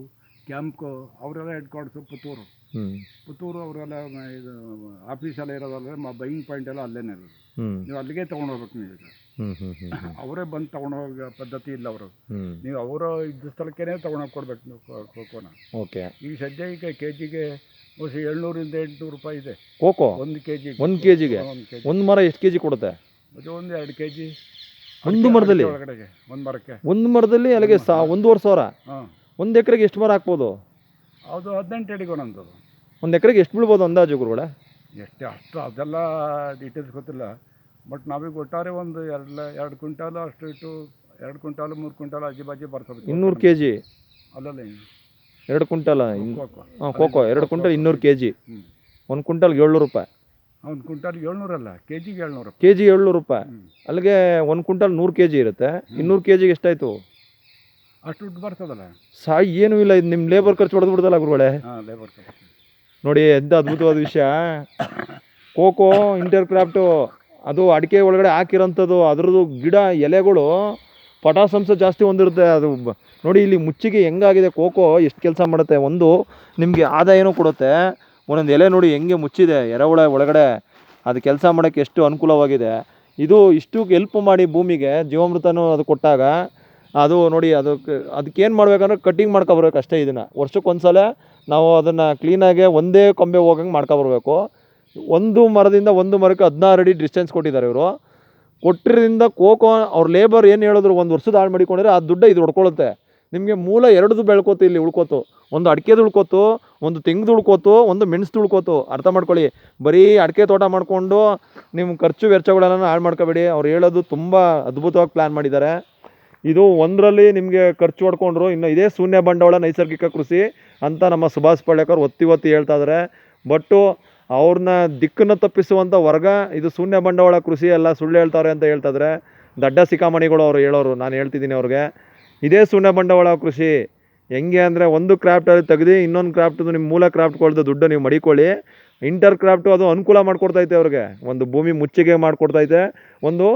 ಕ್ಯಾಂಪ್ಕೋ ಅವರೆಲ್ಲ ಹೆಡ್ ಕ್ವಾರ್ಟರ್ಸು ಪುತ್ತೂರು. ಹ್ಞೂ ಪುತ್ತೂರು ಅವರೆಲ್ಲ ಇದು ಆಫೀಸೆಲ್ಲ ಇರೋದಲ್ಲ ಬೈಯಿಂಗ್ ಪಾಯಿಂಟ್ ಎಲ್ಲ ಅಲ್ಲೇನೆ ಇರೋದು. ಹ್ಞೂ ನೀವು ಅಲ್ಲಿಗೆ ತೊಗೊಂಡು ಹೋಗ್ಬೇಕು ನೀವು ಈಗ. ಅವರೇ ಬಂದು ತೊಗೊಂಡು ಹೋಗೋ ಪದ್ಧತಿ ಇಲ್ಲ ಅವರು ನೀವು ಅವರ ಇದ್ದ ಸ್ಥಳಕ್ಕೇ ತೊಗೊಂಡೋಗಿ ಕೊಡ್ಬೇಕು ನೀವು ಕೋಕೋನ. ಓಕೆ. ಈಗ ಸದ್ಯ ಈಗ ಕೆ ಜಿಗೆ ಬಹುಶಃ ಏಳ್ನೂರಿಂದ ಎಂಟುನೂರು ರೂಪಾಯಿ ಇದೆ. ಕೋಕೋ? ಒಂದು ಕೆ ಜಿ ಒಂದು ಕೆ ಜಿಗೆ ಒಂದು ಕೆ ಜಿ ಒಂದು ಮರ ಎಷ್ಟು ಕೆ ಜಿ ಕೊಡುತ್ತೆ? ಅದು ಒಂದು ಎರಡು ಕೆ ಜಿ ಒಂದು ಮರದಲ್ಲಿ? ಒಳಗಡೆಗೆ ಒಂದು ಮರಕ್ಕೆ. ಒಂದು ಮರದಲ್ಲಿ ಅಲ್ಲಿಗೆ ಸಾ ಒಂದೂವರೆ ಸಾವಿರ? ಹಾಂ. ಒಂದು ಎಕರೆಗೆ ಎಷ್ಟು ಮರ ಹಾಕ್ಬೋದು? ಅದು ಹದಿನೆಂಟು ಅಡಿಗೆ ಒಂದೊಂದು ಒಂದು ಎಕರೆಗೆ ಎಷ್ಟು ಬೀಳ್ಬೋದು ಅಂದಾಜು ಗುರುಗಳ? ಎಷ್ಟು ಅಷ್ಟು ಅದೆಲ್ಲ ಡೀಟೇಲ್ಸ್ ಗೊತ್ತಿಲ್ಲ. ಬಟ್ ನಾವೀಗ ಒಟ್ಟಾರೆ ಒಂದು ಎರಡು ಎರಡು ಕ್ವಿಂಟಾಲು ಅಷ್ಟು ಇಟ್ಟು ಎರಡು ಕ್ವಿಂಟಾಲು ಮೂರು ಕ್ವಿಂಟಾಲ್ ಅಜ್ಜಿ ಬಾಜಿ ಬರ್ತದೆ ಇನ್ನೂರು ಕೆ ಜಿ ಅಲ್ಲಲ್ಲ ಎರಡು ಕ್ವಿಂಟಲ್? ಕೋಕೋ ಹಾಂ ಕೋಕೋ ಎರಡು ಕ್ವಿಂಟಲ್ ಇನ್ನೂರು ಕೆ ಜಿ ಒಂದು ಕ್ವಿಂಟಲ್ಗೆ ಏಳ್ನೂರು ರೂಪಾಯಿ. ಒಂದು ಕ್ವಿಂಟಾಲ್ ಏಳ್ನೂರಲ್ಲ ಕೆ ಜಿಗೆ ಏಳ್ನೂರು ಕೆ ಜಿ ಏಳ್ನೂರು ರೂಪಾಯಿ. ಅಲ್ಲಿಗೆ ಒಂದು ಕ್ವಿಂಟಲ್ ನೂರು ಕೆ ಜಿ ಇರುತ್ತೆ ಇನ್ನೂರು ಕೆ ಜಿಗೆ ಎಷ್ಟಾಯಿತು? ಅಷ್ಟು ದುಡ್ಡು ಬರ್ತದಲ್ಲ. ಸಾ ಏನೂ ಇಲ್ಲ ಇದು ನಿಮ್ಮ ಲೇಬರ್ ಖರ್ಚು ಹೊಡೆದು ಬಿಡ್ತಲ್ಲ ಗುರುಗಳೇ. ನೋಡಿ ಎಂಥ ಅದ್ಭುತವಾದ ವಿಷಯ. ಕೋಕೋ ಇಂಟರ್ಕ್ರಾಫ್ಟು ಅದು ಅಡಿಕೆ ಒಳಗಡೆ ಹಾಕಿರೋಂಥದ್ದು, ಅದ್ರದ್ದು ಗಿಡ, ಎಲೆಗಳು ಪಟಾಸಂಶ ಜಾಸ್ತಿ ಹೊಂದಿರುತ್ತೆ. ಅದು ನೋಡಿ ಇಲ್ಲಿ ಮುಚ್ಚಿಗೆ ಹೆಂಗಾಗಿದೆ, ಕೋಕೋ ಎಷ್ಟು ಕೆಲಸ ಮಾಡುತ್ತೆ. ಒಂದು, ನಿಮಗೆ ಆದಾಯನೂ ಕೊಡುತ್ತೆ. ಒಂದೊಂದು ಎಲೆ ನೋಡಿ ಹೆಂಗೆ ಮುಚ್ಚಿದೆ ಎರೆಹುಳ ಒಳಗಡೆ. ಅದು ಕೆಲಸ ಮಾಡೋಕ್ಕೆ ಎಷ್ಟು ಅನುಕೂಲವಾಗಿದೆ. ಇದು ಇಷ್ಟು ಹೆಲ್ಪ್ ಮಾಡಿ ಭೂಮಿಗೆ, ಜೀವಾಮೃತನೂ ಅದು ಕೊಟ್ಟಾಗ, ಅದು ನೋಡಿ ಅದಕ್ಕೆ ಅದಕ್ಕೇನು ಮಾಡ್ಬೇಕಂದ್ರೆ ಕಟ್ಟಿಂಗ್ ಮಾಡ್ಕೊಬರ್ಬೇಕು ಅಷ್ಟೇ ಇದನ್ನು. ವರ್ಷಕ್ಕೊಂದ್ಸಲ ನಾವು ಅದನ್ನು ಕ್ಲೀನಾಗಿ ಒಂದೇ ಕೊಂಬೆ ಹೋಗಂಗೆ ಮಾಡ್ಕೊಬರ್ಬೇಕು ಒಂದು ಮರದಿಂದ ಒಂದು ಮರಕ್ಕೆ ಹದಿನಾರು ಅಡಿ ಡಿಸ್ಟೆನ್ಸ್ ಕೊಟ್ಟಿದ್ದಾರೆ ಇವರು. ಕೊಟ್ಟಿರೋದ್ರಿಂದ ಕೋಕೋ ಅವ್ರ ಲೇಬರ್ ಏನು ಹೇಳಿದ್ರು ಒಂದು ವರ್ಷದ ಹಾಳು ಮಾಡಿಕೊಂಡ್ರೆ ಆ ದುಡ್ಡ ಇದು ಹೊಡ್ಕೊಳ್ಳುತ್ತೆ ನಿಮಗೆ ಮೂಲ ಎರಡದು ಬೆಳ್ಕೋತು ಇಲ್ಲಿ ಉಳ್ಕೋತು. ಒಂದು ಅಡಿಕೆದು ಉಳ್ಕೋತು, ಒಂದು ತೆಂಗ್ದು ಉಳ್ಕೋತು, ಒಂದು ಮೆಣಸು ಉಳ್ಕೋತು. ಅರ್ಥ ಮಾಡ್ಕೊಳ್ಳಿ. ಬರೀ ಅಡಿಕೆ ತೋಟ ಮಾಡಿಕೊಂಡು ನಿಮ್ಮ ಖರ್ಚು ವೆಚ್ಚಗಳನ್ನು ಹಾಳು ಮಾಡ್ಕೋಬೇಡಿ. ಅವ್ರು ಹೇಳೋದು ತುಂಬ ಅದ್ಭುತವಾಗಿ ಪ್ಲ್ಯಾನ್ ಮಾಡಿದ್ದಾರೆ. ಇದು ಒಂದರಲ್ಲಿ ನಿಮಗೆ ಖರ್ಚು ಹೊಡ್ಕೊಂಡ್ರು. ಇನ್ನು ಇದೇ ಶೂನ್ಯ ಬಂಡವಾಳ ನೈಸರ್ಗಿಕ ಕೃಷಿ ಅಂತ ನಮ್ಮ ಸುಭಾಷ್ ಪಳ್ಳೇಕರ್ ಒತ್ತಿ ಒತ್ತಿ ಹೇಳ್ತಾ ಇದ್ದಾರೆ ಬಟ್ಟು ಅವ್ರನ್ನ ದಿಕ್ಕನ್ನು ತಪ್ಪಿಸುವಂಥ ವರ್ಗ, ಇದು ಶೂನ್ಯ ಬಂಡವಾಳ ಕೃಷಿ ಎಲ್ಲ ಸುಳ್ಳು ಹೇಳ್ತಾರೆ ಅಂತ ಹೇಳ್ತಿದ್ರೆ ದಡ್ಡ ಸಿಕಾಮಣಿಗಳು ಅವರು ಹೇಳೋರು, ನಾನು ಹೇಳ್ತಿದ್ದೀನಿ ಅವ್ರಿಗೆ. ಇದೇ ಶೂನ್ಯ ಬಂಡವಾಳ ಕೃಷಿ, ಹೆಂಗೆ ಅಂದರೆ ಒಂದು ಕ್ರಾಫ್ಟಲ್ಲಿ ತೆಗೆದು ಇನ್ನೊಂದು ಕ್ರಾಫ್ಟ್ದು ನಿಮ್ಮ ಮೂಲ ಕ್ರಾಫ್ಟ್ ಕ್ರಾಫ್ಟ್ಗಳ್ದು ದುಡ್ಡು ನೀವು ಮಡಿಕೊಳ್ಳಿ. ಇಂಟರ್ ಕ್ರಾಫ್ಟು ಅದು ಅನುಕೂಲ ಮಾಡಿಕೊಡ್ತೈತೆ ಅವ್ರಿಗೆ. ಒಂದು ಭೂಮಿ ಮುಚ್ಚಿಗೆ ಮಾಡಿಕೊಡ್ತೈತೆ. ಒಂದು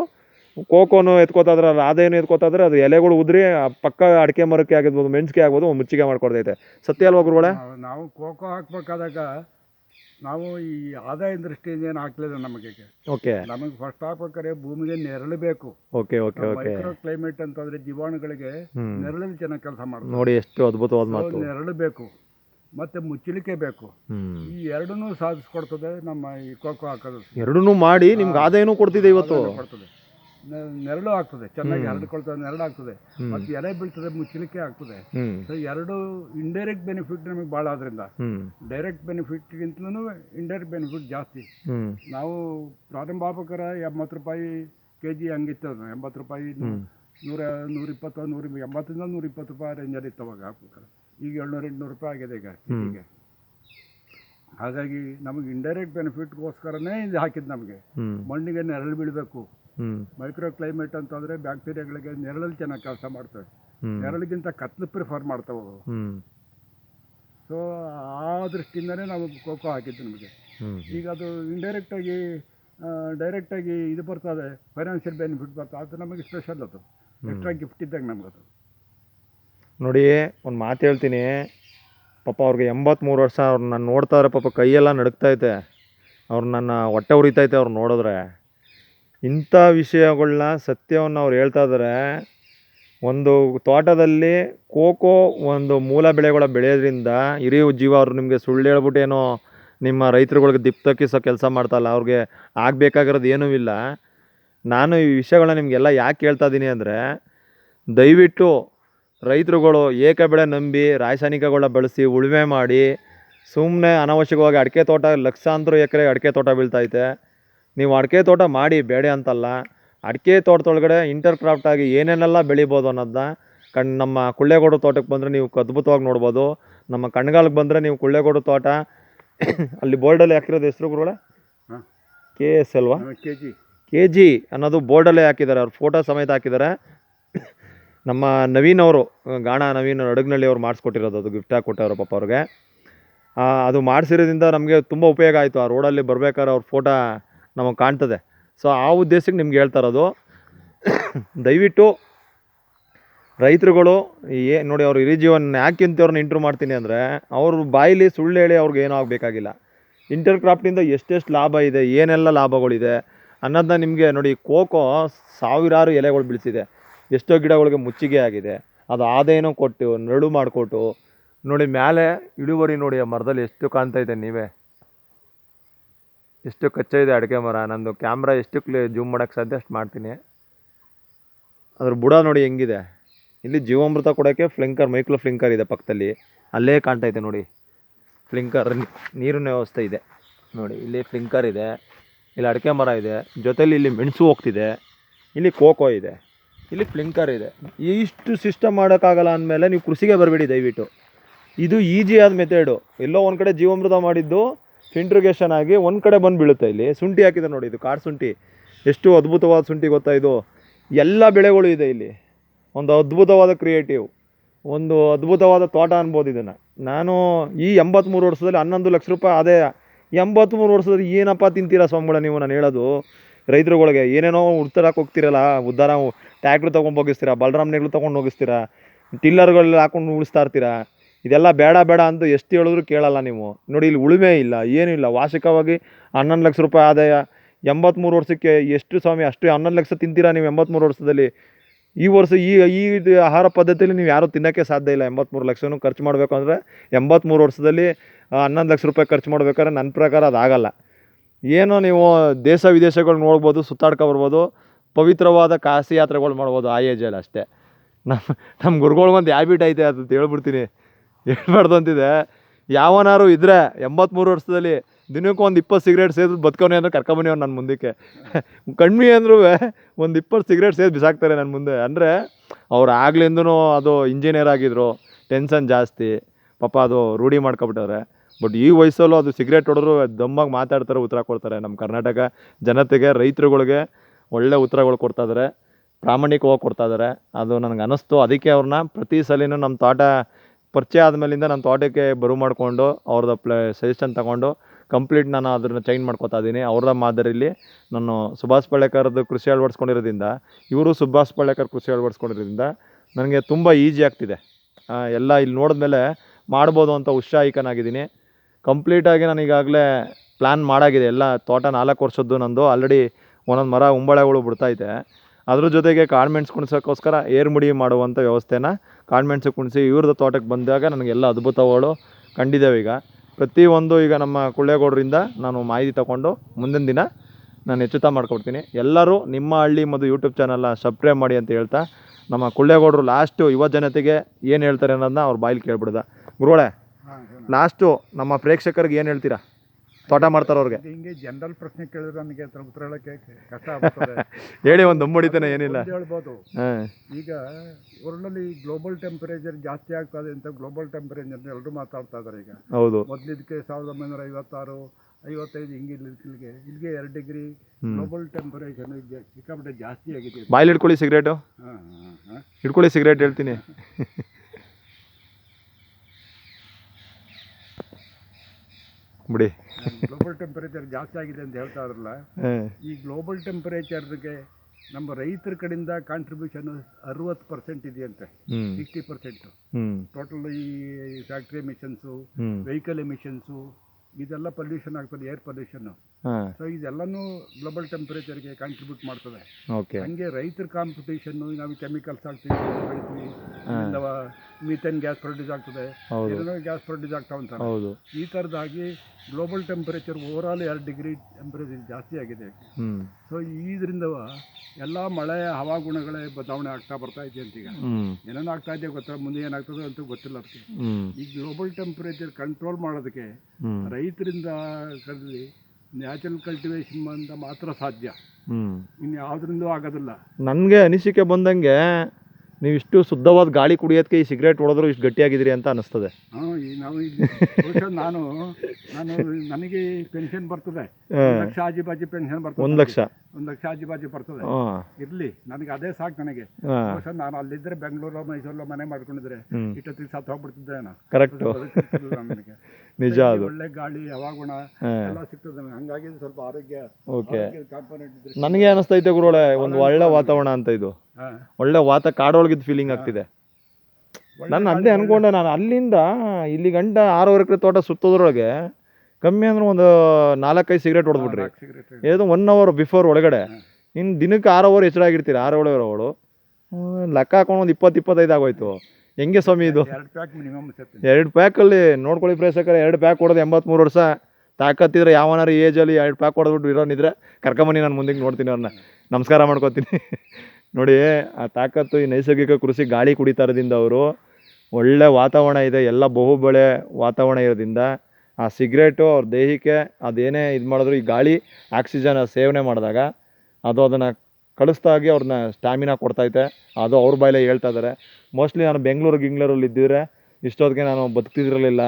ಕೋಕೋನು ಎತ್ಕೋತಾ ಅದು ಅದೇನು ಎತ್ಕೋತಾ ಇದ್ರೆ ಅದು ಎಲೆಗಳು ಉದ್ರಿ ಪಕ್ಕ ಅಡಿಕೆ ಮರಕ್ಕೆ ಆಗಿರ್ಬೋದು, ಮೆಣಸಿಗೆ ಆಗ್ಬೋದು ಮುಚ್ಚಿಗೆ ಮಾಡ್ಕೊಡ್ತೈತೆ. ಸತ್ಯ ಅಲ್ವಾ ಗುರುಗಳೇ? ನಾವು ಕೋಕೋ ಹಾಕ್ಬೇಕಾದಾಗ ನಾವು ಈ ಆದಾಯ ದೃಷ್ಟಿಯಿಂದ ಏನು ಹಾಕ್ಲಿಲ್ಲ ನಮಗೆ ಓಕೆ. ನಮಗೆ ಫಸ್ಟ್ ಹಾಕ್ಬೇಕಾದ್ರೆ ಭೂಮಿಗೆ ನೆರಳು ಬೇಕು. Okay okay okay. Micro climate ಅಂತಂದ್ರೆ ಜೀವಾಣುಗಳಿಗೆ ಹ್ಮ್. ನೆರಳಲ್ಲಿ ಚೆನ್ನಾಗಿ ಕೆಲಸ ಮಾಡ್ತಾರೆ. ನೋಡಿ ಎಷ್ಟು ಅದ್ಭುತವಾದ ಮಾತು. ನೆರಳು ಬೇಕು ಮತ್ತೆ ಮುಚ್ಚಲಿಕ್ಕೆ ಬೇಕು. ಹ್ಮ್. ಈ ಎರಡನ್ನೂ ಸಾಧಿಸ್ಕೊಡ್ತದೆ ನಮ್ಮ ಈ ಕೋಕೋ ಹಾಕೋದು. ಎರಡನ್ನೂ ಮಾಡಿ ನಿಮ್ಗೆ ಆದಾಯನೂ ಕೊಡ್ತಿದೆ ಇವತ್ತು. ಕೊಡ್ತದೆ. ನೆರಳು ಆಗ್ತದೆ. ಚೆನ್ನಾಗಿ ಹರಡಿಕೊಳ್ತದೆ ನೆರಳು ಆಗ್ತದೆ. ಮತ್ತೆ ಎಲೆ ಬೀಳ್ತದೆ ಮುಚ್ಚಲಿಕ್ಕೆ ಆಗ್ತದೆ. ಸೊ ಎರಡು ಇಂಡೈರೆಕ್ಟ್ ಬೆನಿಫಿಟ್ ನಮಗೆ ಭಾಳ ಆದ್ರಿಂದ. ಡೈರೆಕ್ಟ್ ಬೆನಿಫಿಟ್ಗಿಂತಲೂ ಇಂಡೈರೆಕ್ಟ್ ಬೆನಿಫಿಟ್ ಜಾಸ್ತಿ. ನಾವು ಪ್ರಾರಂಭ ಆಗ್ಬೇಕಾರೆ ಎಂಬತ್ತು ರೂಪಾಯಿ ಕೆ ಜಿ ಹಂಗಿತ್ತು ಅದು. ಎಂಬತ್ತು ರೂಪಾಯಿ ನೂರ ನೂರ ನೂರಿಪ್ಪತ್ತು ನೂರ ಎಂಬತ್ತರಿಂದ ನೂರ ಇಪ್ಪತ್ತು ರೂಪಾಯಿ ರೇಂಜಲ್ಲಿ ಇತ್ತು ಅವಾಗ ಹಾಕ್ಬೇಕಾರೆ ಈಗ ಏಳ್ನೂರ ಎಂಟುನೂರು ರೂಪಾಯಿ ಆಗಿದೆ ಈಗ ಹೀಗೆ. ಹಾಗಾಗಿ ನಮಗೆ ಇಂಡೈರೆಕ್ಟ್ ಬೆನಿಫಿಟ್ಗೋಸ್ಕರನೇ ಇದು ಹಾಕಿದ್ದು ನಮಗೆ. ಮಣ್ಣಿಗೆ ನೆರಳು ಬೀಳಬೇಕು. ಮೈಕ್ರೋ ಕ್ಲೈಮೇಟ್ ಅಂತಂದ್ರೆ ಬ್ಯಾಕ್ಟೀರಿಯಾಗಳಿಗೆ ನೆರಳಲ್ಲಿ ಚೆನ್ನಾಗಿ ಕೆಲಸ ಮಾಡ್ತವೆ ನೆರಳಿಗಿಂತ ಕತ್ಲು ಪ್ರಿಫರ್ ಮಾಡ್ತಾವೆ ಅವು ಸೊ ಆ ದೃಷ್ಟಿಯಿಂದನೇ ನಾವು ಖೋಖೋ ಹಾಕಿದ್ದು ನಮಗೆ. ಈಗ ಅದು ಇಂಡೈರೆಕ್ಟಾಗಿ ಡೈರೆಕ್ಟಾಗಿ ಇದು ಬರ್ತದೆ ಫೈನಾನ್ಷಿಯಲ್ ಬೆನಿಫಿಟ್ ಬರ್ತದೆ. ಅದು ನಮಗೆ ಸ್ಪೆಷಲ್ ಅದು. ಎಕ್ಸ್ಟ್ರಾ ಗಿಫ್ಟ್ ಇದ್ದಾಗ ನಮ್ಗೆ ಅದು. ನೋಡಿ ಒಂದು ಮಾತು ಹೇಳ್ತೀನಿ. ಪಾಪ ಅವ್ರಿಗೆ ಎಂಬತ್ತ್ಮೂರು ವರ್ಷ ಅವ್ರು ನಾನು ನೋಡ್ತಾ ಇದ್ರೆ ಪಾಪ ಕೈಯೆಲ್ಲ ನಡುಕ್ತೈತೆ ಅವ್ರು ನನ್ನ ಹೊಟ್ಟೆ ಉರಿತೈತೆ ಅವ್ರು ನೋಡಿದ್ರೆ. ಇಂಥ ವಿಷಯಗಳನ್ನ ಸತ್ಯವನ್ನು ಅವ್ರು ಹೇಳ್ತಾ ಇದ್ದಾರೆ ಒಂದು ತೋಟದಲ್ಲಿ ಕೋಕೋ ಒಂದು ಮೂಲ ಬೆಳೆಗಳ ಬೆಳೆಯೋದ್ರಿಂದ ಹಿರಿಯ ಜೀವ ಅವರು ನಿಮಗೆ ಸುಳ್ಳು ಹೇಳ್ಬಿಟ್ಟು ಏನೋ ನಿಮ್ಮ ರೈತರುಗಳಿಗೆ ದಿಪ್ ತಕ್ಕಿಸೋ ಕೆಲಸ ಮಾಡ್ತಾಯಿಲ್ಲ ಅವ್ರಿಗೆ ಆಗಬೇಕಾಗಿರೋದು ಏನೂ ಇಲ್ಲ. ನಾನು ಈ ವಿಷಯಗಳನ್ನ ನಿಮಗೆಲ್ಲ ಯಾಕೆ ಹೇಳ್ತಾ ಇದ್ದೀನಿ ಅಂದರೆ, ದಯವಿಟ್ಟು ರೈತರುಗಳು ಏಕ ಬೆಳೆ ನಂಬಿ ರಾಸಾಯನಿಕಗಳನ್ನ ಬಳಸಿ ಉಳುಮೆ ಮಾಡಿ ಸುಮ್ಮನೆ ಅನಾವಶ್ಯಕವಾಗಿ ಅಡಿಕೆ ತೋಟ ಲಕ್ಷಾಂತರ ಎಕರೆ ಅಡಿಕೆ ತೋಟ ಬೀಳ್ತೈತೆ ನೀವು ಅಡಿಕೆ ತೋಟ ಮಾಡಿ ಬೇಡ ಅಂತಲ್ಲ ಅಡಿಕೆ ತೋಟದೊಳಗಡೆ ಇಂಟರ್ ಕ್ರಾಫ್ಟ್ ಆಗಿ ಏನೇನೆಲ್ಲ ಬೆಳಿಬೋದು ಅನ್ನೋದನ್ನ ಕಣ್ ನಮ್ಮ ಕುಳ್ಳೆಗೋಡು ತೋಟಕ್ಕೆ ಬಂದರೆ ನೀವು ಅದ್ಭುತವಾಗಿ ನೋಡ್ಬೋದು. ನಮ್ಮ ಕಣ್ಗಾಲಕ್ಕೆ ಬಂದರೆ ನೀವು ಕುಳ್ಳೆಗೋಡು ತೋಟ ಅಲ್ಲಿ ಬೋರ್ಡಲ್ಲಿ ಹಾಕಿರೋದು ಹೆಸರು ಗುರುಗಳೇ? ಹಾಂ. ಕೆ ಎಸ್ ಅಲ್ವಾ ಕೆ ಜಿ. ಕೆ ಜಿ ಅನ್ನೋದು ಬೋರ್ಡಲ್ಲೇ ಹಾಕಿದ್ದಾರೆ ಅವ್ರು ಫೋಟೋ ಸಮೇತ ಹಾಕಿದ್ದಾರೆ. ನಮ್ಮ ನವೀನ್ ಅವರು ಗಾಣ ನವೀನ್ ಅಡಗ್ನಳ್ಳಿ ಅವ್ರು ಮಾಡಿಸ್ಕೊಟ್ಟಿರೋದು ಅದು ಗಿಫ್ಟಾಗಿ ಕೊಟ್ಟವರು ಪಾಪ ಅವ್ರಿಗೆ. ಅದು ಮಾಡಿಸಿರೋದ್ರಿಂದ ನಮಗೆ ತುಂಬ ಉಪಯೋಗ ಆಯಿತು ಆ ರೋಡಲ್ಲಿ ಬರ್ಬೇಕಾದ್ರೆ ಅವ್ರ ಫೋಟೋ ನಮಗೆ ಕಾಣ್ತದೆ. ಸೊ ಆ ಉದ್ದೇಶಕ್ಕೆ ನಿಮ್ಗೆ ಹೇಳ್ತಾ ಇರೋದು, ದಯವಿಟ್ಟು ರೈತರುಗಳು ಏ, ನೋಡಿ ಅವ್ರು ಇರಿ ಜೀವನ ಯಾಕೆ ಅವ್ರನ್ನ ಇಂಟ್ರೂ ಮಾಡ್ತೀನಿ ಅಂದರೆ, ಅವ್ರ ಬಾಯಿಲಿ ಸುಳ್ಳು ಹೇಳಿ ಅವ್ರಿಗೆ ಏನೂ ಆಗಬೇಕಾಗಿಲ್ಲ. ಇಂಟರ್ ಕ್ರಾಫ್ಟಿಂದ ಎಷ್ಟೆಷ್ಟು ಲಾಭ ಇದೆ, ಏನೆಲ್ಲ ಲಾಭಗಳಿದೆ ಅನ್ನೋದನ್ನ ನಿಮಗೆ ನೋಡಿ, ಕೋಕೋ ಸಾವಿರಾರು ಎಲೆಗಳು ಬೆಳೆಸಿದೆ. ಎಷ್ಟೋ ಗಿಡಗಳಿಗೆ ಮುಚ್ಚಿಗೆ ಆಗಿದೆ. ಅದು ಆದಾಯನೂ ಕೊಟ್ಟು, ನಡು ಮಾಡಿಕೊಟ್ಟು, ನೋಡಿ ಮೇಲೆ ಇಳುವರಿ ನೋಡಿ ಆ ಮರದಲ್ಲಿ ಎಷ್ಟು ಕಾಣ್ತಾ ಇದೆ ನೀವೇ. ಎಷ್ಟು ಕಚ್ಚಾಯಿದೆ ಇದೆ ಅಡಿಕೆ ಮರ, ನಂದು ಕ್ಯಾಮ್ರಾ ಎಷ್ಟು ಕ್ಲೇ ಜೂಮ್ ಮಾಡೋಕ್ಕೆ ಸಾಧ್ಯ ಅಷ್ಟು ಮಾಡ್ತೀನಿ. ಅದ್ರ ಬುಡ ನೋಡಿ ಹೆಂಗಿದೆ? ಇಲ್ಲಿ ಜೀವಾಮೃತ ಕೊಡೋಕ್ಕೆ ಫ್ಲಿಂಕರ್ ಮೈಕ್ರೋ ಫ್ಲಿಂಕರ್ ಇದೆ ಪಕ್ಕದಲ್ಲಿ. ಅಲ್ಲೇ ಕಾಣ್ತೈತೆ ನೋಡಿ. ಫ್ಲಿಂಕರ್ ನೀರಿನ ವ್ಯವಸ್ಥೆ ಇದೆ. ನೋಡಿ, ಇಲ್ಲಿ ಫ್ಲಿಂಕರ್ ಇದೆ, ಇಲ್ಲಿ ಅಡಿಕೆ ಮರ ಇದೆ. ಜೊತೇಲಿ ಇಲ್ಲಿ ಮೆಣಸು ಹೋಗ್ತಿದೆ. ಇಲ್ಲಿ ಕೋಕೋ ಇದೆ. ಇಲ್ಲಿ ಫ್ಲಿಂಕರ್ ಇದೆ. ಇಷ್ಟು ಸಿಸ್ಟಮ್ ಮಾಡೋಕ್ಕಾಗಲ್ಲ ಅಂದಮೇಲೆ ನೀವು ಕೃಷಿಗೆ ಬರಬೇಡಿ ದಯವಿಟ್ಟು. ಇದು ಈಜಿ ಆದ ಮೆಥಡು ಎಲ್ಲೋ ಒಂದು ಕಡೆ ಜೀವಾಮೃತ ಮಾಡಿದ್ದು ಫಿಂಟ್ರಿಗೇಷನ್ ಆಗಿ ಒಂದು ಕಡೆ ಬಂದು ಬೀಳುತ್ತೆ ಇಲ್ಲಿ. ಶುಂಠಿ ಹಾಕಿದೆ ನೋಡಿ, ಇದು ಕಾಡು ಶುಂಠಿ ಎಷ್ಟು ಅದ್ಭುತವಾದ ಶುಂಠಿ ಗೊತ್ತಾ ಇದು? ಎಲ್ಲ ಬೆಳೆಗಳು ಇದೆ ಇಲ್ಲಿ. ಒಂದು ಅದ್ಭುತವಾದ ಕ್ರಿಯೇಟಿವ್ ಒಂದು ಅದ್ಭುತವಾದ ತೋಟ ಅನ್ಬೋದು ಇದನ್ನು. ನಾನು ಈ ಎಂಬತ್ತ್ಮೂರು ವರ್ಷದಲ್ಲಿ ಹನ್ನೊಂದು ಲಕ್ಷ ರೂಪಾಯಿ ಅದೇ ಎಂಬತ್ತ್ಮೂರು ವರ್ಷದಲ್ಲಿ ಏನಪ್ಪ ತಿಂತೀರಾ ಸ್ವಾಮಿಗಳ ನೀವು ನಾನು ಹೇಳೋದು? ರೈತರುಗಳಿಗೆ ಏನೇನೋ ಉಡ್ತರಕ್ಕೆ ಹೋಗ್ತಿರಲ್ಲ ಉದ್ದಾರ ಟ್ಯಾಕ್ಟ್ರ್ ತೊಗೊಂಡು ಹೋಗಿಸ್ತೀರಾ, ಬಲರಾಮ್ನೆಗಳು ತೊಗೊಂಡು ಹೋಗಿಸ್ತೀರಾ ಟಿಲ್ಲರ್ಗಳಲ್ಲಿ ಹಾಕೊಂಡು ಉಳಿಸ್ತಾ ಇರ್ತೀರಾ? ಇದೆಲ್ಲ ಬೇಡ ಬೇಡ ಅಂತ ಎಷ್ಟು ಹೇಳಿದ್ರು ಕೇಳಲ್ಲ ನೀವು. ನೋಡಿ, ಇಲ್ಲಿ ಉಳುಮೆ ಇಲ್ಲ, ಏನೂ ಇಲ್ಲ. ವಾರ್ಷಿಕವಾಗಿ ಹನ್ನೊಂದು ಲಕ್ಷ ರೂಪಾಯಿ ಆದಾಯ ಎಂಬತ್ತ್ಮೂರು ವರ್ಷಕ್ಕೆ ಎಷ್ಟು ಸ್ವಾಮಿ, ಅಷ್ಟು ಹನ್ನೊಂದು ಲಕ್ಷ ತಿಂತೀರಾ ನೀವು ಎಂಬತ್ತ್ಮೂರು ವರ್ಷದಲ್ಲಿ? ಈ ವರ್ಷ ಈ ಈ ಆಹಾರ ಪದ್ಧತಿಯಲ್ಲಿ ನೀವು ಯಾರೂ ತಿನ್ನೋಕ್ಕೆ ಸಾಧ್ಯ ಇಲ್ಲ. ಎಂಬತ್ತ್ಮೂರು ಲಕ್ಷನೂ ಖರ್ಚು ಮಾಡಬೇಕು ಅಂದರೆ ಎಂಬತ್ತ್ಮೂರು ವರ್ಷದಲ್ಲಿ ಹನ್ನೊಂದು ಲಕ್ಷ ರೂಪಾಯಿ ಖರ್ಚು ಮಾಡ್ಬೇಕಾದ್ರೆ ನನ್ನ ಪ್ರಕಾರ ಅದಾಗಲ್ಲ ಏನೋ ನೀವು ದೇಶ, ವಿದೇಶಗಳು ನೋಡ್ಬೋದು, ಸುತ್ತಾಡ್ಕೊ ಬರ್ಬೋದು, ಪವಿತ್ರವಾದ ಕಾಶಿ ಯಾತ್ರೆಗಳು ಮಾಡ್ಬೋದು, ಆ ಏಜಲ್ಲಿ ಅಷ್ಟೇ. ನಮ್ಮ ನಮ್ಮ ಗುರುಗಳ್ಗೆ ಒಂದು ಹ್ಯಾಬಿಟ್ ಐತೆ ಅದು ಹೇಳ್ಬಿಡ್ತೀನಿ. ಹೇಳ್ಬಾರ್ದು ಅಂತಿದೆ. ಯಾವನಾರು ಇದ್ದರೆ ಎಂಬತ್ತ್ಮೂರು ವರ್ಷದಲ್ಲಿ ದಿನಕ್ಕೆ ಒಂದು ಇಪ್ಪತ್ತು ಸಿಗರೇಟ್ ಸೇದು ಬದುಕೋನೆ ಅಂದ್ರೆ ಕರ್ಕೊಂಬನಿ ಅವ್ನು ನನ್ನ ಮುಂದಕ್ಕೆ. ಕಣ್ಮಿ ಅಂದ್ರೂ ಒಂದು ಇಪ್ಪತ್ತು ಸಿಗರೇಟ್ ಸೇದು ಬಿಸಾಕ್ತಾರೆ ನನ್ನ ಮುಂದೆ. ಅಂದರೆ ಅವ್ರು ಆಗ್ಲಿಂದನೂ ಅದು ಇಂಜಿನಿಯರ್ ಆಗಿದ್ರು, ಟೆನ್ಷನ್ ಜಾಸ್ತಿ, ಪಾಪ ಅದು ರೂಢಿ ಮಾಡ್ಕೊಬಿಟ್ಟವ್ರೆ. ಬಟ್ ಈ ವಯಸ್ಸಲ್ಲೂ ಅದು ಸಿಗರೇಟ್ ಹೊಡೆದ್ರು ದಮ್ಮಾಗಿ ಮಾತಾಡ್ತಾರೆ, ಉತ್ತರ ಕೊಡ್ತಾರೆ. ನಮ್ಮ ಕರ್ನಾಟಕ ಜನತೆಗೆ, ರೈತರುಗಳಿಗೆ ಒಳ್ಳೆ ಉತ್ತರಗಳು ಕೊಡ್ತಾಯಿದ್ದಾರೆ ಪ್ರಾಮಾಣಿಕವಾಗಿ ಕೊಡ್ತಾ ಇದ್ದಾರೆ ಅದು ನನಗೆ ಅನ್ನಿಸ್ತು ಅದಕ್ಕೆ ಅವ್ರನ್ನ ಪ್ರತಿ ಸಲಿನೂ ನಮ್ಮ ತೋಟ ಪರಿಚಯ ಆದಮೇಲಿಂದ ನಾನು ತೋಟಕ್ಕೆ ಬರು ಮಾಡಿಕೊಂಡು ಅವ್ರದ್ದು ಪ್ಲೇ ಸಜೆಷನ್ ತಗೊಂಡು ಕಂಪ್ಲೀಟ್ ನಾನು ಅದನ್ನು ಚೇಂಜ್ ಮಾಡ್ಕೊತಾ ಇದ್ದೀನಿ ಅವ್ರದ ಮಾದರಿಲಿ ನಾನು ಸುಭಾಷ್ ಪಳ್ಳೇಕರ್ದು ಕೃಷಿ ಅಳವಡಿಸ್ಕೊಂಡಿರೋದ್ರಿಂದ, ಇವರು ಸುಭಾಷ್ ಪಳ್ಳೇಕರ್ ಕೃಷಿ ಅಳವಡಿಸ್ಕೊಂಡಿರೋದ್ರಿಂದ ನನಗೆ ತುಂಬ ಈಸಿ ಆಗ್ತಿದೆ. ಎಲ್ಲ ಇಲ್ಲಿ ನೋಡಿದ್ಮೇಲೆ ಮಾಡ್ಬೋದು ಅಂತ ಉತ್ಸಾಹಿಕನಾಗಿದ್ದೀನಿ. ಕಂಪ್ಲೀಟಾಗಿ ನಾನು ಈಗಾಗಲೇ ಪ್ಲ್ಯಾನ್ ಮಾಡಾಗಿದೆ. ಎಲ್ಲ ತೋಟ ನಾಲ್ಕು ವರ್ಷದ್ದು ನಂದು. ಆಲ್ರೆಡಿ ಒಂದೊಂದು ಮರ, ಉಂಬಳೆಗಳು ಬಿಡ್ತೈತೆ ಅದ್ರ ಜೊತೆಗೆ ಕಾಳ್ಮೆಣ್ಸು ಕುಣಿಸೋಕ್ಕೋಸ್ಕರ ಏರ್ಮುಡಿ ಮಾಡುವಂಥ ವ್ಯವಸ್ಥೆನ ಕಾಳ್ಮೆಣ್ಸು ಕುಣಿಸಿ ಇವ್ರದ್ದು ತೋಟಕ್ಕೆ ಬಂದಾಗ ನನಗೆಲ್ಲ ಅದ್ಭುತಗಳು ಕಂಡಿದ್ದಾವೆ ಈಗ. ಪ್ರತಿಯೊಂದು ಈಗ ನಮ್ಮ ಕುಳ್ಳೇಗೌಡರಿಂದ ನಾನು ಮಾಹಿತಿ ತಗೊಂಡು ಮುಂದಿನ ದಿನ ನಾನು ಹೆಚ್ಚುತ್ತಾ ಮಾಡ್ಕೊಡ್ತೀನಿ. ಎಲ್ಲರೂ ನಿಮ್ಮ ಹಳ್ಳಿ ಮತ್ತು ಯೂಟ್ಯೂಬ್ ಚಾನಲ್ನ ಸಬ್ಸ್ಕ್ರೈಬ್ ಮಾಡಿ ಅಂತ ಹೇಳ್ತಾ ನಮ್ಮ ಕುಳ್ಳೇಗೌಡರು ಲಾಸ್ಟು ಯುವ ಜನತೆಗೆ ಏನು ಹೇಳ್ತಾರೆ ಅನ್ನೋದನ್ನ ಅವ್ರ ಬಾಯಿಲಿ ಕೇಳ್ಬಿಡ್ದ. ಗುರುಗಳೇ ಲಾಸ್ಟು ನಮ್ಮ ಪ್ರೇಕ್ಷಕರಿಗೆ ಏನು ಹೇಳ್ತೀರಾ? ತೋಟ ಮಾಡ್ತಾರವ್ರಿಗೆ ಹಿಂಗೆ ಜನರಲ್ ಪ್ರಶ್ನೆ ಕೇಳಿದ್ರೆ ನನಗೆ ಉತ್ತರ ಹೇಳಕ್ಕೆ ಕಷ್ಟ ಆಗ್ತದೆ ಹೇಳಿ ಒಂದು ಮುಡಿತಾನೆ ಏನಿಲ್ಲ. ಹೇಳ್ಬೋದು. ಈಗ ವರ್ಲ್ಡಲ್ಲಿ ಗ್ಲೋಬಲ್ ಟೆಂಪರೇಚರ್ ಜಾಸ್ತಿ ಆಗ್ತದೆ ಅಂತ ಗ್ಲೋಬಲ್ ಟೆಂಪರೇಚರ್ ಎಲ್ಲರೂ ಮಾತಾಡ್ತಾ ಇದ್ದಾರೆ ಈಗ. ಹೌದು. ಮೊದಲಿದ್ದಕ್ಕೆ ಸಾವಿರದ ಒಂಬೈನೂರ ಐವತ್ತಾರು ಐವತ್ತೈದು ಹಿಂಗೆ ಇಲ್ಲಿ ಇಲ್ಲಿಗೆ ಇಲ್ಲಿಗೆ ಎರಡು ಡಿಗ್ರಿ. ಗ್ಲೋಬಲ್ ಟೆಂಪರೇಚರ್ ಸಿಕ್ಕಾಪಟ್ಟೆ ಜಾಸ್ತಿ ಆಗಿದೆ. ಬಾಯಲ್ಲಿ ಹಿಡ್ಕೊಳ್ಳಿ ಸಿಗರೇಟು ಹಾಂ ಹಾಂ ಹಾಂ. ಹಿಡ್ಕೊಳ್ಳಿ ಸಿಗರೇಟ್ ಹೇಳ್ತೀನಿ. ಬಿಡಿ. ಗ್ಲೋಬಲ್ ಟೆಂಪರೇಚರ್ ಜಾಸ್ತಿ ಆಗಿದೆ ಅಂತ ಹೇಳ್ತಾ ಇದ್ರಲ್ಲ ಈ ಗ್ಲೋಬಲ್ ಟೆಂಪರೇಚರ್ಗೆ ನಮ್ಮ ರೈತರ ಕಡೆಯಿಂದ ಕಾಂಟ್ರಿಬ್ಯೂಷನ್ ಅರವತ್ತು ಪರ್ಸೆಂಟ್ ಇದೆಯಂತೆ ಸಿಕ್ಸ್ಟಿ ಪರ್ಸೆಂಟ್ ಟೋಟಲ್ ಈ ಫ್ಯಾಕ್ಟ್ರಿ ಎಮಿಷನ್ಸು ವೆಹಿಕಲ್ ಎಮಿಷನ್ಸು ಇದೆಲ್ಲ ಪೊಲ್ಯೂಷನ್ ಆಗ್ತದೆ ಏರ್ ಪೊಲ್ಯೂಷನ್ನು ಹಾಂ ಸೊ ಇದೆಲ್ಲಾನು ಗ್ಲೋಬಲ್ ಟೆಂಪರೇಚರ್ಗೆ ಕಾಂಟ್ರಿಬ್ಯೂಟ್ ಮಾಡ್ತದೆ. ಓಕೆ ಹಂಗೆ ರೈತರ ಕಾಂಪಿಟೇಷನ್ ನಾವು ಕೆಮಿಕಲ್ಸ್ ಹಾಕ್ತೀವಿ ಬೆಳಿತೀವಿ ಮೀಥೇನ್ ಗ್ಯಾಸ್ ಪ್ರೊಡ್ಯೂಸ್ ಆಗ್ತದೆ ಗ್ಯಾಸ್ ಪ್ರೊಡ್ಯೂಸ್ ಆಗ್ತಾ ಅಂತ ಹೌದು. ಈ ಥರದಾಗಿ ಗ್ಲೋಬಲ್ ಟೆಂಪರೇಚರ್ ಓವರಾಲ್ ಎರಡು ಡಿಗ್ರಿ ಟೆಂಪರೇಚರ್ ಜಾಸ್ತಿ ಆಗಿದೆ. ಸೊ ಇದರಿಂದ ಎಲ್ಲ ಮಳೆ ಹವಾಗುಣಗಳೇ ಬದಲಾವಣೆ ಆಗ್ತಾ ಬರ್ತಾ ಇದೆ ಅಂತ ಈಗ ಏನೇನು ಆಗ್ತಾ ಇದೆ ಗೊತ್ತಾ? ಮುಂದೆ ಏನಾಗ್ತದೆ ಅಂತ ಗೊತ್ತಿಲ್ಲ ಅದಕ್ಕೆ. ಈ ಗ್ಲೋಬಲ್ ಟೆಂಪರೇಚರ್ ಕಂಟ್ರೋಲ್ ಮಾಡೋದಕ್ಕೆ ರೈತರಿಂದ ಕರೆದಿ ನ್ಯಾಚುರಲ್ ಕಲ್ಟಿವೇಶನ್ ಬಂದ ಮಾತ್ರ ಸಾಧ್ಯ. ಹ್ಮ್. ಇನ್ನು ಯಾವುದರಿಂದಲೂ ಆಗೋದಿಲ್ಲ. ನನಗೆ ಅನಿಸಿಕೆ ಬಂದಂಗೆ ನೀವು ಇಷ್ಟು ಶುದ್ಧವಾದ ಗಾಳಿ ಕುಡಿಯೋದಕ್ಕೆ ಈ ಸಿಗರೇಟ್ ಹೊಡೆದ್ರು ಇಷ್ಟು ಗಟ್ಟಿಯಾಗಿದ್ರಿ ಅಂತ ಅನಿಸ್ತದೆ ಹಾಂ ಈ ನಾವು ಇಲ್ಲಿ ಬಹುಶಃ ನಾನು ನಾನು ನನಗೆ ಪೆನ್ಷನ್ ಬರ್ತದೆ. ಒಂದು ಲಕ್ಷ ಆಜುಬಾಜು ಪೆನ್ಷನ್ ಬರ್ತದೆ. ಒಂದು ಲಕ್ಷ. ಒಂದು ಲಕ್ಷ ಆಜುಬಾಜು ಬರ್ತದೆ. ಹಾಂ. ಇರಲಿ ನನಗೆ ಅದೇ ಸಾಕು ನನಗೆ. ಹಾಂ. ಬಹುಶಃ ನಾನು ಅಲ್ಲಿದ್ದರೆ ಬೆಂಗಳೂರು ಮೈಸೂರು ಮನೆ ಮಾಡ್ಕೊಂಡಿದ್ರೆ ಹ್ಞೂ ಇಷ್ಟೊತ್ತಿಗೆ ಸತ್ತು ಹೋಗ್ಬಿಡ್ತಿದ್ದೆ ನಾನು. ಕರೆಕ್ಟು ಬದುಕಿರ್ತಿರ್ಲಿಲ್ಲ ನನಗೆ. ನಿಜ ಅದು. ಒಳ್ಳೆ ಗಾಳಿ ಹವಾಗುಣ ಎಲ್ಲ ಸಿಗ್ತದೆ ನನಗೆ. ಹಂಗಾಗಿ ಸ್ವಲ್ಪ ಆರೋಗ್ಯ ಓಕೆ. ಆರೋಗ್ಯದ ಕಾಂಪೊನೆಂಟ್ ಇದ್ರೆ ನನಗೆ ಅನಿಸ್ತೈತೆ ಗುರುಗಳೇ ಒಂದು ಒಳ್ಳೆ ವಾತಾವರಣ ಅಂತ ಇದು. ಹಾಂ. ಒಳ್ಳೆ ವಾತ ಕಾಡೊಳಗಿದ್ದು ಫೀಲಿಂಗ್ ಆಗ್ತಿದೆ. ನಾನು ಅದೇ ಅನ್ಕೊಂಡೆ ನಾನು ಅಲ್ಲಿಂದ ಇಲ್ಲಿ ಗಂಟ ಆರೂವರೆ ಎಕರೆ ತೋಟ ಸುತ್ತೋದ್ರೊಳಗೆ ಕಮ್ಮಿ ಅಂದ್ರೆ ಒಂದು ನಾಲ್ಕೈದು ಸಿಗರೇಟ್ ಹೊಡೆದ್ಬಿಟ್ರಿ. ಸಿಗರೇಟ್ ಏದು ಒನ್ ಅವರ್ ಬಿಫೋರ್ ಒಳಗಡೆ. ಇನ್ನು ದಿನಕ್ಕೆ ಆರು ಅವರ್ ಎಚ್ಚರಾಗಿರ್ತೀರಿ ಆರು ಏಳು ಅವಳು ಲೆಕ್ಕ ಹಾಕೊಂಡು ಒಂದು ಇಪ್ಪತ್ತು ಇಪ್ಪತ್ತೈದು ಆಗೋಯ್ತು. ಹೆಂಗೆ ಸ್ವಾಮಿ ಇದು? ಎರಡು ಪ್ಯಾಕ್ ಮಿನಿಮಮ್ ಎರಡು ಪ್ಯಾಕಲ್ಲಿ ನೋಡ್ಕೊಳ್ಳಿ ಪ್ರೇಕ್ಷಕರ ಎರಡು ಪ್ಯಾಕ್ ಕೊಡೋದು ಎಂಬತ್ಮೂರು ವರ್ಷ. ತಾಕತ್ತಿದ್ರೆ ಯಾವನಾರು ಏಜಲ್ಲಿ ಎರಡು ಪ್ಯಾಕ್ ಹೊಡೆದ್ಬಿಟ್ಟು ಇರೋನಿದ್ರೆ ಕರ್ಕೊಂಬನ್ನಿ ನಾನು ಮುಂದಕ್ಕೆ ನೋಡ್ತೀನಿ ಅವ್ರನ್ನ ನಮಸ್ಕಾರ ಮಾಡ್ಕೊತೀನಿ. ನೋಡಿ ಆ ತಾಕತ್ತು ಈ ನೈಸರ್ಗಿಕ ಕೃಷಿ ಗಾಳಿ ಕುಡಿತಾ ಇರೋದ್ರಿಂದ ಅವರು ಒಳ್ಳೆ ವಾತಾವರಣ ಇದೆ ಎಲ್ಲ ಬಹುಬೆಳೆ ವಾತಾವರಣ ಇರೋದ್ರಿಂದ. ಆ ಸಿಗರೇಟು ಅವ್ರ ದೇಹಕ್ಕೆ ಅದೇನೇ ಇದು ಮಾಡಿದ್ರು ಈ ಗಾಳಿ ಆಕ್ಸಿಜನ್ ಸೇವನೆ ಮಾಡಿದಾಗ ಅದು ಅದನ್ನು ಕಳಿಸ್ದಾಗಿ ಅವ್ರನ್ನ ಸ್ಟ್ಯಾಮಿನಾ ಕೊಡ್ತೈತೆ. ಅದು ಅವ್ರ ಬಾಯಲ್ಲೇ ಹೇಳ್ತಾ ಇದ್ದಾರೆ ಮೋಸ್ಟ್ಲಿ ನಾನು ಬೆಂಗಳೂರು ಗಿಂಗ್ಳೂರಲ್ಲಿ ಇದ್ದಿದ್ರೆ ಇಷ್ಟೊತ್ತಿಗೆ ನಾನು ಬದುಕ್ತಿದ್ದಿರಲಿಲ್ಲ,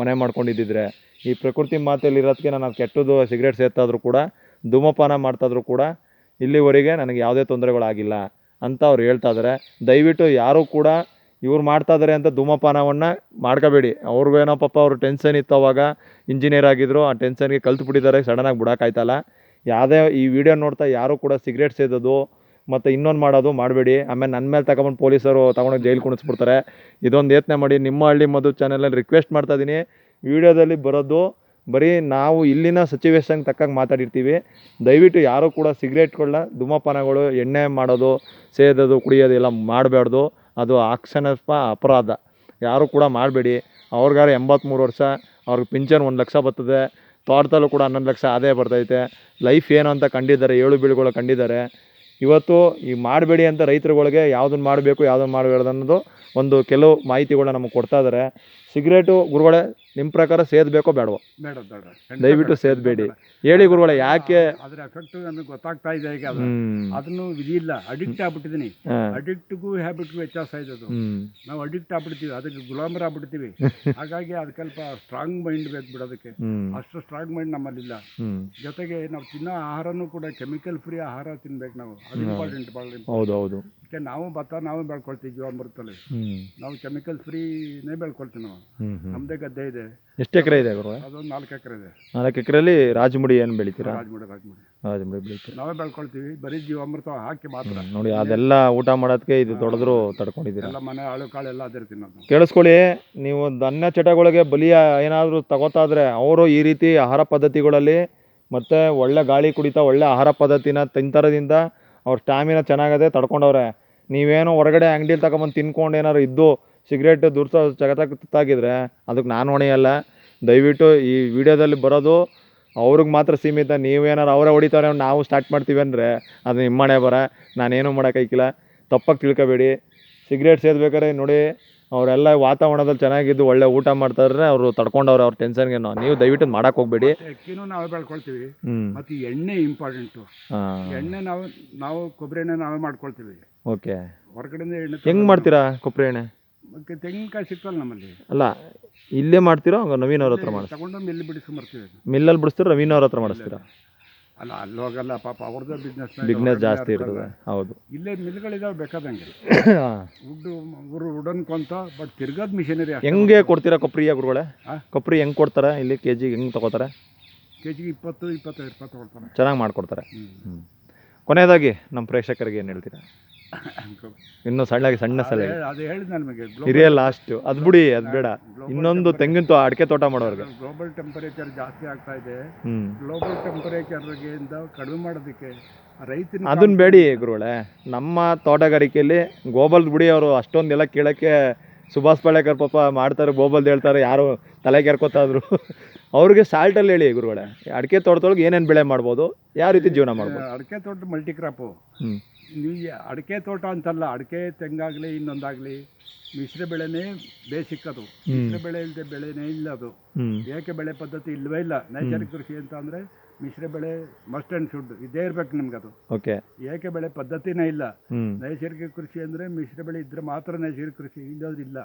ಮನೆ ಮಾಡ್ಕೊಂಡಿದ್ದಿದ್ರೆ. ಈ ಪ್ರಕೃತಿ ಮಾತೆಯಲ್ಲಿ ಇರೋದಕ್ಕೆ ನಾನು ಕೆಟ್ಟದ್ದು ಸಿಗರೇಟ್ ಸೇರ್ತಾದ್ರೂ ಕೂಡ, ಧೂಮಪಾನ ಮಾಡ್ತಾಯಿದ್ರು ಕೂಡ ಇಲ್ಲಿವರೆಗೆ ನನಗೆ ಯಾವುದೇ ತೊಂದರೆಗಳಾಗಿಲ್ಲ ಅಂತ ಅವ್ರು ಹೇಳ್ತಾ ಇದ್ದಾರೆ ದಯವಿಟ್ಟು ಯಾರೂ ಕೂಡ ಇವ್ರು ಮಾಡ್ತಾ ಇದ್ದಾರೆ ಅಂತ ಧೂಮಪಾನವನ್ನು ಮಾಡ್ಕೋಬೇಡಿ. ಅವ್ರಿಗೇನೋ ಪಾಪ ಅವರು ಟೆನ್ಷನ್ ಇತ್ತು ಅವಾಗ ಇಂಜಿನಿಯರ್ ಆಗಿದ್ದರು ಆ ಟೆನ್ಷನ್ಗೆ ಕಲ್ತು ಬಿಟ್ಟಿದ್ದಾರೆ ಸಡನ್ನಾಗಿ ಬಿಡೋಕ್ಕಾಯ್ತಲ್ಲ ಯಾವುದೇ ಈ ವಿಡಿಯೋ ನೋಡ್ತಾ ಯಾರೂ ಕೂಡ ಸಿಗರೇಟ್ ಸೇದೋದು ಮತ್ತು ಇನ್ನೊಂದು ಮಾಡೋದು ಮಾಡಬೇಡಿ. ಆಮೇಲೆ ನನ್ನ ಮೇಲೆ ತಗೊಂಬಂದು ಪೊಲೀಸರು ತಗೊಂಡೋಗಿ ಜೈಲು ಕುಣಿಸ್ಬಿಡ್ತಾರೆ. ಇದೊಂದು ಯತ್ನೆ ಮಾಡಿ ನಿಮ್ಮ ಹಳ್ಳಿ ಮಧು ಚಾನಲಲ್ಲಿ ರಿಕ್ವೆಸ್ಟ್ ಮಾಡ್ತಾ ಇದ್ದೀನಿ ವಿಡಿಯೋದಲ್ಲಿ ಬರೋದು ಬರೀ ನಾವು ಇಲ್ಲಿನ ಸಿಚುವೇಶನ್ಗೆ ತಕ್ಕಂಗೆ ಮಾತಾಡಿರ್ತೀವಿ. ದಯವಿಟ್ಟು ಯಾರೂ ಕೂಡ ಸಿಗರೇಟ್ಗಳನ್ನ ಧೂಮಪಾನಗಳು, ಎಣ್ಣೆ ಮಾಡೋದು, ಸೇದೋದು, ಕುಡಿಯೋದು ಎಲ್ಲ ಮಾಡಬಾರ್ದು ಅದು ಆಕ್ಷನಸ್ಪ ಅಪರಾಧ. ಯಾರೂ ಕೂಡ ಮಾಡಬೇಡಿ. ಅವ್ರಿಗಾರ ಎಂಬತ್ತ್ಮೂರು ವರ್ಷ, ಅವ್ರಿಗೆ ಪಿಂಚನ್ ಒಂದು ಲಕ್ಷ ಬರ್ತದೆ. ತೋಟದಲ್ಲೂ ಕೂಡ ಹನ್ನೊಂದು ಲಕ್ಷ ಆದಾಯ ಬರ್ತೈತೆ. ಲೈಫ್ ಏನು ಅಂತ ಕಂಡಿದ್ದಾರೆ, ಏಳು ಬೀಳುಗಳು ಕಂಡಿದ್ದಾರೆ. ಇವತ್ತು ಈ ಮಾಡಬೇಡಿ ಅಂತ ರೈತರುಗಳಿಗೆ ಯಾವುದನ್ನು ಮಾಡಬೇಕು ಯಾವುದನ್ನು ಮಾಡಬಾರ್ದು ಅನ್ನೋದು ಒಂದು ಕೆಲವು ಮಾಹಿತಿಗಳನ್ನ ನಮಗೆ ಕೊಡ್ತಾ ಇದ್ದಾರೆ ಸಿಗರೇಟು ಗುರುಗಳೇ ನಿಮ್ಮ ಪ್ರಕಾರ ಸೇದಬೇಕೋ ಬೇಡವೋ? ಬೇಡ ಬೇಡ. ಖಂಡಿತ ದಯವಿಟ್ಟು ಬೇಡ. ಸೇದಬೇಡಿ ಹೇಳಿ ಗುರುಗಳೇ ಯಾಕೆ? ಅದ್ರ ಎಫೆಕ್ಟ್ ನನಗೆ ಗೊತ್ತಾಗ್ತಾ ಇದೆ ಈಗ ಅದು. ಹ್ಮ್. ಅದನ್ನು ವಿಧಿ ಇಲ್ಲ. ಅಡಿಕ್ಟ್ ಆಗ್ಬಿಟ್ಟಿದ್ದೀನಿ ಹಾಂ. ಅಡಿಕ್ಟ್ಗೂ ಹ್ಯಾಬಿಟ್ಗೂ ವ್ಯತ್ಯಾಸ ಇದೆ ಅದು. ಹ್ಮ್. ನಾವು ಅಡಿಕ್ಟ್ ಆಗ್ಬಿಡ್ತೀವಿ. ಅದಕ್ಕೆ ಗುಲಾಮರ ಆಗ್ಬಿಡ್ತೀವಿ. ಹಾಗಾಗಿ ಅದಕ್ಕೆ ಸ್ವಲ್ಪ ಸ್ಟ್ರಾಂಗ್ ಮೈಂಡ್ ಬೇಕು ಬಿಡೋದಕ್ಕೆ. ಹ್ಮ್. ಅಷ್ಟು ಸ್ಟ್ರಾಂಗ್ ಮೈಂಡ್ ನಮ್ಮಲ್ಲಿಲ್ಲ. ಹ್ಮ್. ಜೊತೆಗೆ ನಾವು ತಿನ್ನೋ ಆಹಾರನೂ ಕೂಡ ಕೆಮಿಕಲ್ ಫ್ರೀ ಆಹಾರ ತಿನ್ಬೇಕು ನಾವು. ಅದು ಇಂಪಾರ್ಟೆಂಟ್ ಭಾಳ ಹೌದು ಹೌದು. ಅದಕ್ಕೆ ನಾವು ಭತ್ತ ನಾವು ಬೆಳ್ಕೊಳ್ತೀವಿ ಜೀವಾಮೃತದಲ್ಲಿ. ನಾವು ಕೆಮಿಕಲ್ ಫ್ರೀನೇ ಬೆಳ್ಕೊಳ್ತೀವಿ ನಾವು. ನಮ್ಮದೇ ಗದ್ದೆ ಇದೆ. ಎಷ್ಟು ಎಕರೆ ಇದೆ ಗುರು ಅದೊಂದು ನಾಲ್ಕು ಎಕರೆ ಇದೆ. ನಾಲ್ಕು ಎಕರೆಯಲ್ಲಿ ರಾಜಮುಡಿ ಏನು ಬೆಳಿತೀರಾ? ರಾಜಮುಡಿ ರಾಜಮುಡಿ. ರಾಜಮುಡಿ ಬೆಳಿತೀವಿ ನಾವೇ ಬೆಳ್ಕೊಳ್ತೀವಿ. ಬರೀ ಜೀವಾಮೃತ ಹಾಕಿ ಮಾತ್ರ. ನೋಡಿ ಅದೆಲ್ಲ ಊಟ ಮಾಡೋದಕ್ಕೆ ಇದು ದೊಡ್ಡದ್ರು ತಡ್ಕೊಂಡಿದ್ದೀರಾ? ಎಲ್ಲ ಮನೆ ಆಳು ಕಾಳು ಎಲ್ಲ ಅದಿರ್ತೀನಿ ನಾನು. ಕೇಳಿಸ್ಕೊಳ್ಳಿ ನೀವು ಧನ್ಯ ಚಟಗಳಿಗೆ ಬಲಿಯ ಏನಾದರೂ ತಗೋತಾದ್ರೆ ಅವರು ಈ ರೀತಿ ಆಹಾರ ಪದ್ಧತಿಗಳಲ್ಲಿ ಮತ್ತು ಒಳ್ಳೆ ಗಾಳಿ ಕುಡಿತಾ ಒಳ್ಳೆ ಆಹಾರ ಪದ್ಧತಿನ ತಿಂತರದಿಂದ ಅವ್ರ ಸ್ಟ್ಯಾಮಿನ ಚೆನ್ನಾಗದೆ ತಡ್ಕೊಂಡವ್ರೆ. ನೀವೇನೋ ಹೊರಗಡೆ ಅಂಗಡಿಲಿ ತಗೊಂಬಂದು ತಿನ್ಕೊಂಡು ಏನಾದ್ರು ಇದ್ದು ಸಿಗರೇಟ್ ದುರ್ಸ ಜಗತ್ತಾಗಿದ್ರೆ ಅದಕ್ಕೆ ನಾನು ಹೊಣೆಯಲ್ಲ. ದಯವಿಟ್ಟು ಈ ವಿಡಿಯೋದಲ್ಲಿ ಬರೋದು ಅವ್ರಿಗೆ ಮಾತ್ರ ಸೀಮಿತ. ನೀವೇನಾರು ಅವರೇ ಹೊಡಿತಾರೆ ನಾವು ಸ್ಟಾರ್ಟ್ ಮಾಡ್ತೀವಿ ಅಂದರೆ ಅದು ನಿಮ್ಮ ಮನೆ ಬರ. ನಾನೇನು ಮಾಡೋಕ್ಕೈಕಿಲ್ಲ ತಪ್ಪಾಗಿ ತಿಳ್ಕೊಬೇಡಿ. ಸಿಗರೇಟ್ ಸೇದ್ಬೇಕಾದ್ರೆ ನೋಡಿ ಅವರೆಲ್ಲ ವಾತಾವರಣದಲ್ಲಿ ಚೆನ್ನಾಗಿದ್ದು ಒಳ್ಳೆ ಊಟ ಮಾಡ್ತಾರೆ ಅವರು ತಡ್ಕೊಂಡವ್ರೆ ಅವ್ರ ಟೆನ್ಷನ್ಗೆ ನೀವು ದಯವಿಟ್ಟು ಮಾಡಕ್ ಹೋಗ್ಬೇಡಿ. ಅಕ್ಕಿನೂ ನಾವೇ ಬೆಳ್ಕೊಳ್ತೀವಿ. ಮತ್ತೆ ಮತ್ತು ಈ ಎಣ್ಣೆ ಇಂಪಾರ್ಟೆಂಟು ಹಾಂ. ಎಣ್ಣೆ ನಾವು ನಾವು ಕೊಬ್ಬರಿ ಎಣ್ಣೆ ನಾವೇ ಮಾಡ್ಕೊಳ್ತೀವಿ. ಓಕೆ. ಹೊರಗಡೆಯಿಂದ ಎಣ್ಣೆ ಹೆಂಗೆ ಮಾಡ್ತೀರಾ ಕೊಬ್ಬರಿ ಎಣ್ಣೆ? ಮತ್ತೆ ತೆಂಗಿನಕಾಯಿ ಸಿಗ್ತಲ್ಲ ನಮ್ಮಲ್ಲಿ. ಅಲ್ಲ ಇಲ್ಲೇ ಮಾಡ್ತೀರೋ? ನವೀನ್ ಅವ್ರ ಹತ್ರ ಮಾಡಿಸ್ತೀರಾ? ತಗೊಂಡು ಮಿಲ್ ಬಿಡಿಸ್ಕೊಂಬರ್ತೀವಿ ಮಿಲ್ಲಲ್ಲಿ ಬಿಡಿಸ್ತೀರಾ ನವೀನ್ ಅವ್ರ ಹತ್ರ ಮಾಡಿಸ್ತೀರಾ? ಅಲ್ಲ ಅಲ್ಲಿ ಹೋಗಲ್ಲ ಪಾಪ ಅವ್ರದ್ದೇ ಬಿಸ್ನೆಸ್ ಬಿಗ್ನೆಸ್ ಜಾಸ್ತಿ ಇರ್ತದೆ. ಹೌದು. ಇಲ್ಲೇ ಮಿಲ್ಗಳಿದಾವೆ ಬೇಕಾದಂಗೆ ವುಡ್ಡು ಗುರು ವುಡನ್ ಕೊಂತ ಬಟ್ ತಿರ್ಗದ ಮಿಷನರಿ ಹೆಂಗೆ ಕೊಡ್ತೀರಾ ಕೊಪ್ರಿ ಗುರುಗಳೇ? ಕೊಬ್ಬರಿ ಹೆಂಗೆ ಕೊಡ್ತಾರೆ? ಇಲ್ಲಿ ಕೆ ಜಿಗೆ ಹೆಂಗೆ ತಗೋತಾರೆ? ಕೆ ಜಿಗೆ ಇಪ್ಪತ್ತು ಇಪ್ಪತ್ತೈದು ರೂಪಾಯಿ ತೊಗೊಳ್ತಾನೆ ಚೆನ್ನಾಗಿ ಮಾಡಿಕೊಡ್ತಾರೆ. ಕೊನೆಯದಾಗಿ ನಮ್ಮ ಪ್ರೇಕ್ಷಕರಿಗೆ ಏನು ಹೇಳ್ತೀರಾ? ಇನ್ನೂ ಸಣ್ಣ ಸಣ್ಣ ಸಲ ಅದು ಹೇಳಿದ್ ನಮಗೆ ಹಿರಿಯ ಲಾಸ್ಟ್ ಅದು ಬಿಡಿ ಅದು ಬೇಡ. ಇನ್ನೊಂದು ತೆಂಗಿನ ತೋ ಅಡಿಕೆ ತೋಟ ಮಾಡೋರ್ಗೆ. ಗ್ಲೋಬಲ್ ಟೆಂಪರೇಚರ್ ಜಾಸ್ತಿ ಆಗ್ತಾ ಇದೆ. ಗ್ಲೋಬಲ್ ಟೆಂಪರೇಚರ್ಗಿಂತ ಕಡಿಮೆ ಮಾಡೋದಕ್ಕೆ ರೈತನ ಅದನ್ನ ಬೇಡಿ ಗುರುಗಳೇ. ನಮ್ಮ ತೋಟಗಾರಿಕೆಯಲ್ಲಿ ಗೋಬಲ್ ಬಿಡಿ ಅವರು ಅಷ್ಟೊಂದೆಲ್ಲ ಕೇಳಕ್ಕೆ ಸುಭಾಷ್ ಪಾಳೇಕರ್ ಪಾಪ ಮಾಡ್ತಾರೆ ಗೋಬಲ್ದು ಹೇಳ್ತಾರೆ ಯಾರು ತಲೆ ಕೆರ್ಕೋತಾದ್ರು ಅವ್ರಿಗೆ ಸಾಲ್ಟಲ್ಲಿ ಹೇಳಿ ಗುರುಗಳೇ. ಅಡಿಕೆ ತೋಟದೊಳಗೆ ಏನೇನು ಬೆಳೆ ಮಾಡ್ಬೋದು ಯಾವ ರೀತಿ ಜೀವನ ಮಾಡ್ಬೋದು? ಅಡಿಕೆ ತೋಟ ಮಲ್ಟಿ ಕ್ರಾಪು ನೀವು ಅಡಿಕೆ ತೋಟ ಅಂತಲ್ಲ ಅಡಿಕೆ ತೆಂಗಾಗಲಿ ಇನ್ನೊಂದಾಗಲಿ ಮಿಶ್ರ ಬೆಳೆನೇ ಬೇಸಿಕ್ ಅದು. ಮಿಶ್ರ ಬೆಳೆ ಇಲ್ಲದೆ ಬೆಳೆನೇ ಇಲ್ಲ ಅದು. ಏಕೆ ಬೆಳೆ ಪದ್ಧತಿ ಇಲ್ಲವೇ ಇಲ್ಲ. ನೈಸರ್ಗಿಕ ಕೃಷಿ ಅಂತ ಅಂದರೆ ಮಿಶ್ರ ಬೆಳೆ ಮಸ್ಟ್ ಅಂಡ್ ಶುಡ್ ಇದೇ ಇರ್ಬೇಕು ನಿಮ್ಗೆ ಅದು. ಓಕೆ. ಏಕೆ ಬೆಳೆ ಪದ್ಧತಿನೇ ಇಲ್ಲ. ನೈಸರ್ಗಿಕ ಕೃಷಿ ಅಂದರೆ ಮಿಶ್ರ ಬೆಳೆ ಇದ್ದರೆ ಮಾತ್ರ ನೈಸರ್ಗಿಕ ಕೃಷಿ ಇಲ್ಲದ್ರೆ ಇಲ್ಲ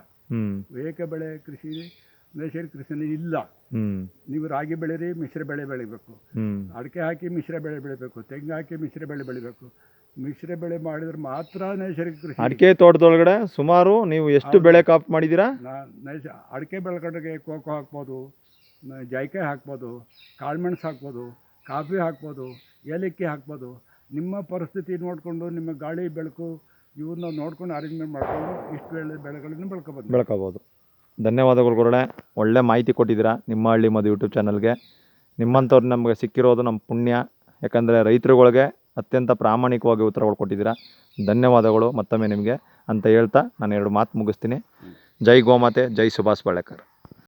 ಏಕ ಬೆಳೆ ಕೃಷಿ ನೈಸರ್ಗಿಕ ಕೃಷಿನೇ ಇಲ್ಲ. ನೀವು ರಾಗಿ ಬೆಳೀರಿ ಮಿಶ್ರ ಬೆಳೆ ಬೆಳಿಬೇಕು. ಅಡಿಕೆ ಹಾಕಿ ಮಿಶ್ರ ಬೆಳೆ ಬೆಳಿಬೇಕು. ತೆಂಗು ಹಾಕಿ ಮಿಶ್ರ ಬೆಳೆ ಬೆಳಿಬೇಕು. ಮಿಶ್ರ ಬೆಳೆ ಮಾಡಿದ್ರೆ ಮಾತ್ರ ನೈಸರ್ಗಿಕ ಕೃಷಿ ಅಡಿಕೆ ತೋಟದೊಳಗಡೆ ಸುಮಾರು ನೀವು ಎಷ್ಟು ಬೆಳೆ ಕಾಪ್ ಮಾಡಿದ್ದೀರಾ? ನಾ ನೈಸ ಅಡಿಕೆ ಬೆಳ್ಕೊಂಡ್ರೆ ಕೋಕೋ ಹಾಕ್ಬೋದು ನ- ಜಾಯ್ಕಾಯಿ ಹಾಕ್ಬೋದು ಕಾಳುಮೆಣಸು ಹಾಕ್ಬೋದು ಕಾಫಿ ಹಾಕ್ಬೋದು ಏಲಕ್ಕಿ ಹಾಕ್ಬೋದು. ನಿಮ್ಮ ಪರಿಸ್ಥಿತಿ ನೋಡಿಕೊಂಡು ನಿಮ್ಮ ಗಾಳಿ ಬೆಳಕು ಇವನ್ನ ನೋಡ್ಕೊಂಡು ಅರೇಂಜ್ಮೆಂಟ್ ಮಾಡ್ಕೊಂಡು ಇಷ್ಟು ಬೆಳೆ ಬೆಳೆಗಳನ್ನು ಬೆಳ್ಕೊಬೋದು. ಬೆಳ್ಕೋಬೋದು. ಧನ್ಯವಾದಗಳು ಗುರುಗಳೇ. ಒಳ್ಳೆ ಮಾಹಿತಿ ಕೊಟ್ಟಿದ್ದೀರಾ ನಿಮ್ಮ ಹಳ್ಳಿ ಮದು ಯೂಟ್ಯೂಬ್ ಚಾನಲ್ಗೆ. ನಿಮ್ಮಂಥವ್ರು ನಮಗೆ ಸಿಕ್ಕಿರೋದು ನಮ್ಮ ಪುಣ್ಯ. ಯಾಕಂದರೆ ರೈತರುಗಳಿಗೆ ಅತ್ಯಂತ ಪ್ರಾಮಾಣಿಕವಾಗಿ ಉತ್ತರಗಳು ಕೊಟ್ಟಿದ್ದೀರಾ. ಧನ್ಯವಾದಗಳು. ಮತ್ತೊಮ್ಮೆ ನಿಮಗೆ ಅಂತ ಹೇಳ್ತಾ ನಾನು ಎರಡು ಮಾತು ಮುಗಿಸ್ತೀನಿ. ಜೈ ಗೋಮಾತೆ ಜೈ ಸುಭಾಷ್ ಬಾಳೇಕರ್.